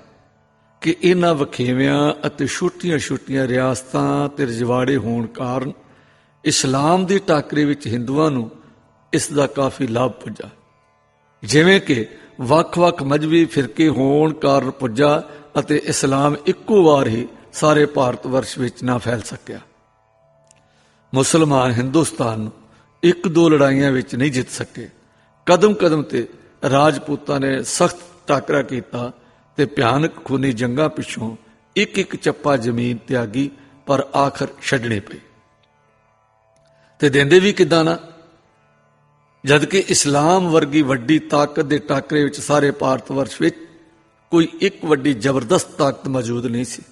ਕਿ ਇਹਨਾਂ ਵਖੇਵਿਆਂ ਅਤੇ ਛੋਟੀਆਂ-ਛੋਟੀਆਂ ਰਿਆਸਤਾਂ ਤੇ ਰਜਵਾੜੇ ਹੋਣ ਕਾਰਨ ਇਸਲਾਮ ਦੀ ਟਾਕਰੇ ਵਿੱਚ ਹਿੰਦੂਆਂ ਨੂੰ ਇਸ ਦਾ ਕਾਫੀ ਲਾਭ ਪੁੱਜਾ। ਜਿਵੇਂ ਕਿ ਵੱਖ-ਵੱਖ ਮਜਬੀ ਫਿਰਕੇ ਹੋਣ ਕਾਰਨ ਪੁੱਜਾ ਅਤੇ ਇਸਲਾਮ ਇੱਕੋ ਵਾਰ ਹੀ ਸਾਰੇ ਭਾਰਤ ਵਰਸ਼ ਵਿੱਚ ਨਾ ਫੈਲ ਸਕਿਆ। ਮੁਸਲਮਾਨ ਹਿੰਦੁਸਤਾਨ ਨੂੰ ਇੱਕ ਦੋ ਲੜਾਈਆਂ ਵਿੱਚ ਨਹੀਂ ਜਿੱਤ ਸਕੇ। ਕਦਮ ਕਦਮ ਤੇ ਰਾਜਪੂਤਾਂ ਨੇ ਸਖਤ ਟਾਕਰਾ ਕੀਤਾ ਤੇ ਭਿਆਨਕ ਖੂਨੀ ਜੰਗਾਂ ਪਿੱਛੋਂ ਇੱਕ ਇੱਕ ਚੱਪਾ ਜ਼ਮੀਨ ਤਿਆਗੀ, ਪਰ ਆਖਰ ਛੱਡਣੇ ਪਏ। ਤੇ ਦਿੰਦੇ ਵੀ ਕਿਦਾਂ ਨਾ? ਜਦ ਕਿ ਇਸਲਾਮ ਵਰਗੀ ਵੱਡੀ ਤਾਕਤ ਦੇ ਟਾਕਰੇ ਵਿੱਚ ਸਾਰੇ ਭਾਰਤ ਵਰਸ਼ ਵਿੱਚ ਕੋਈ ਇੱਕ ਵੱਡੀ ਜ਼ਬਰਦਸਤ ਤਾਕਤ ਮੌਜੂਦ ਨਹੀਂ ਸੀ।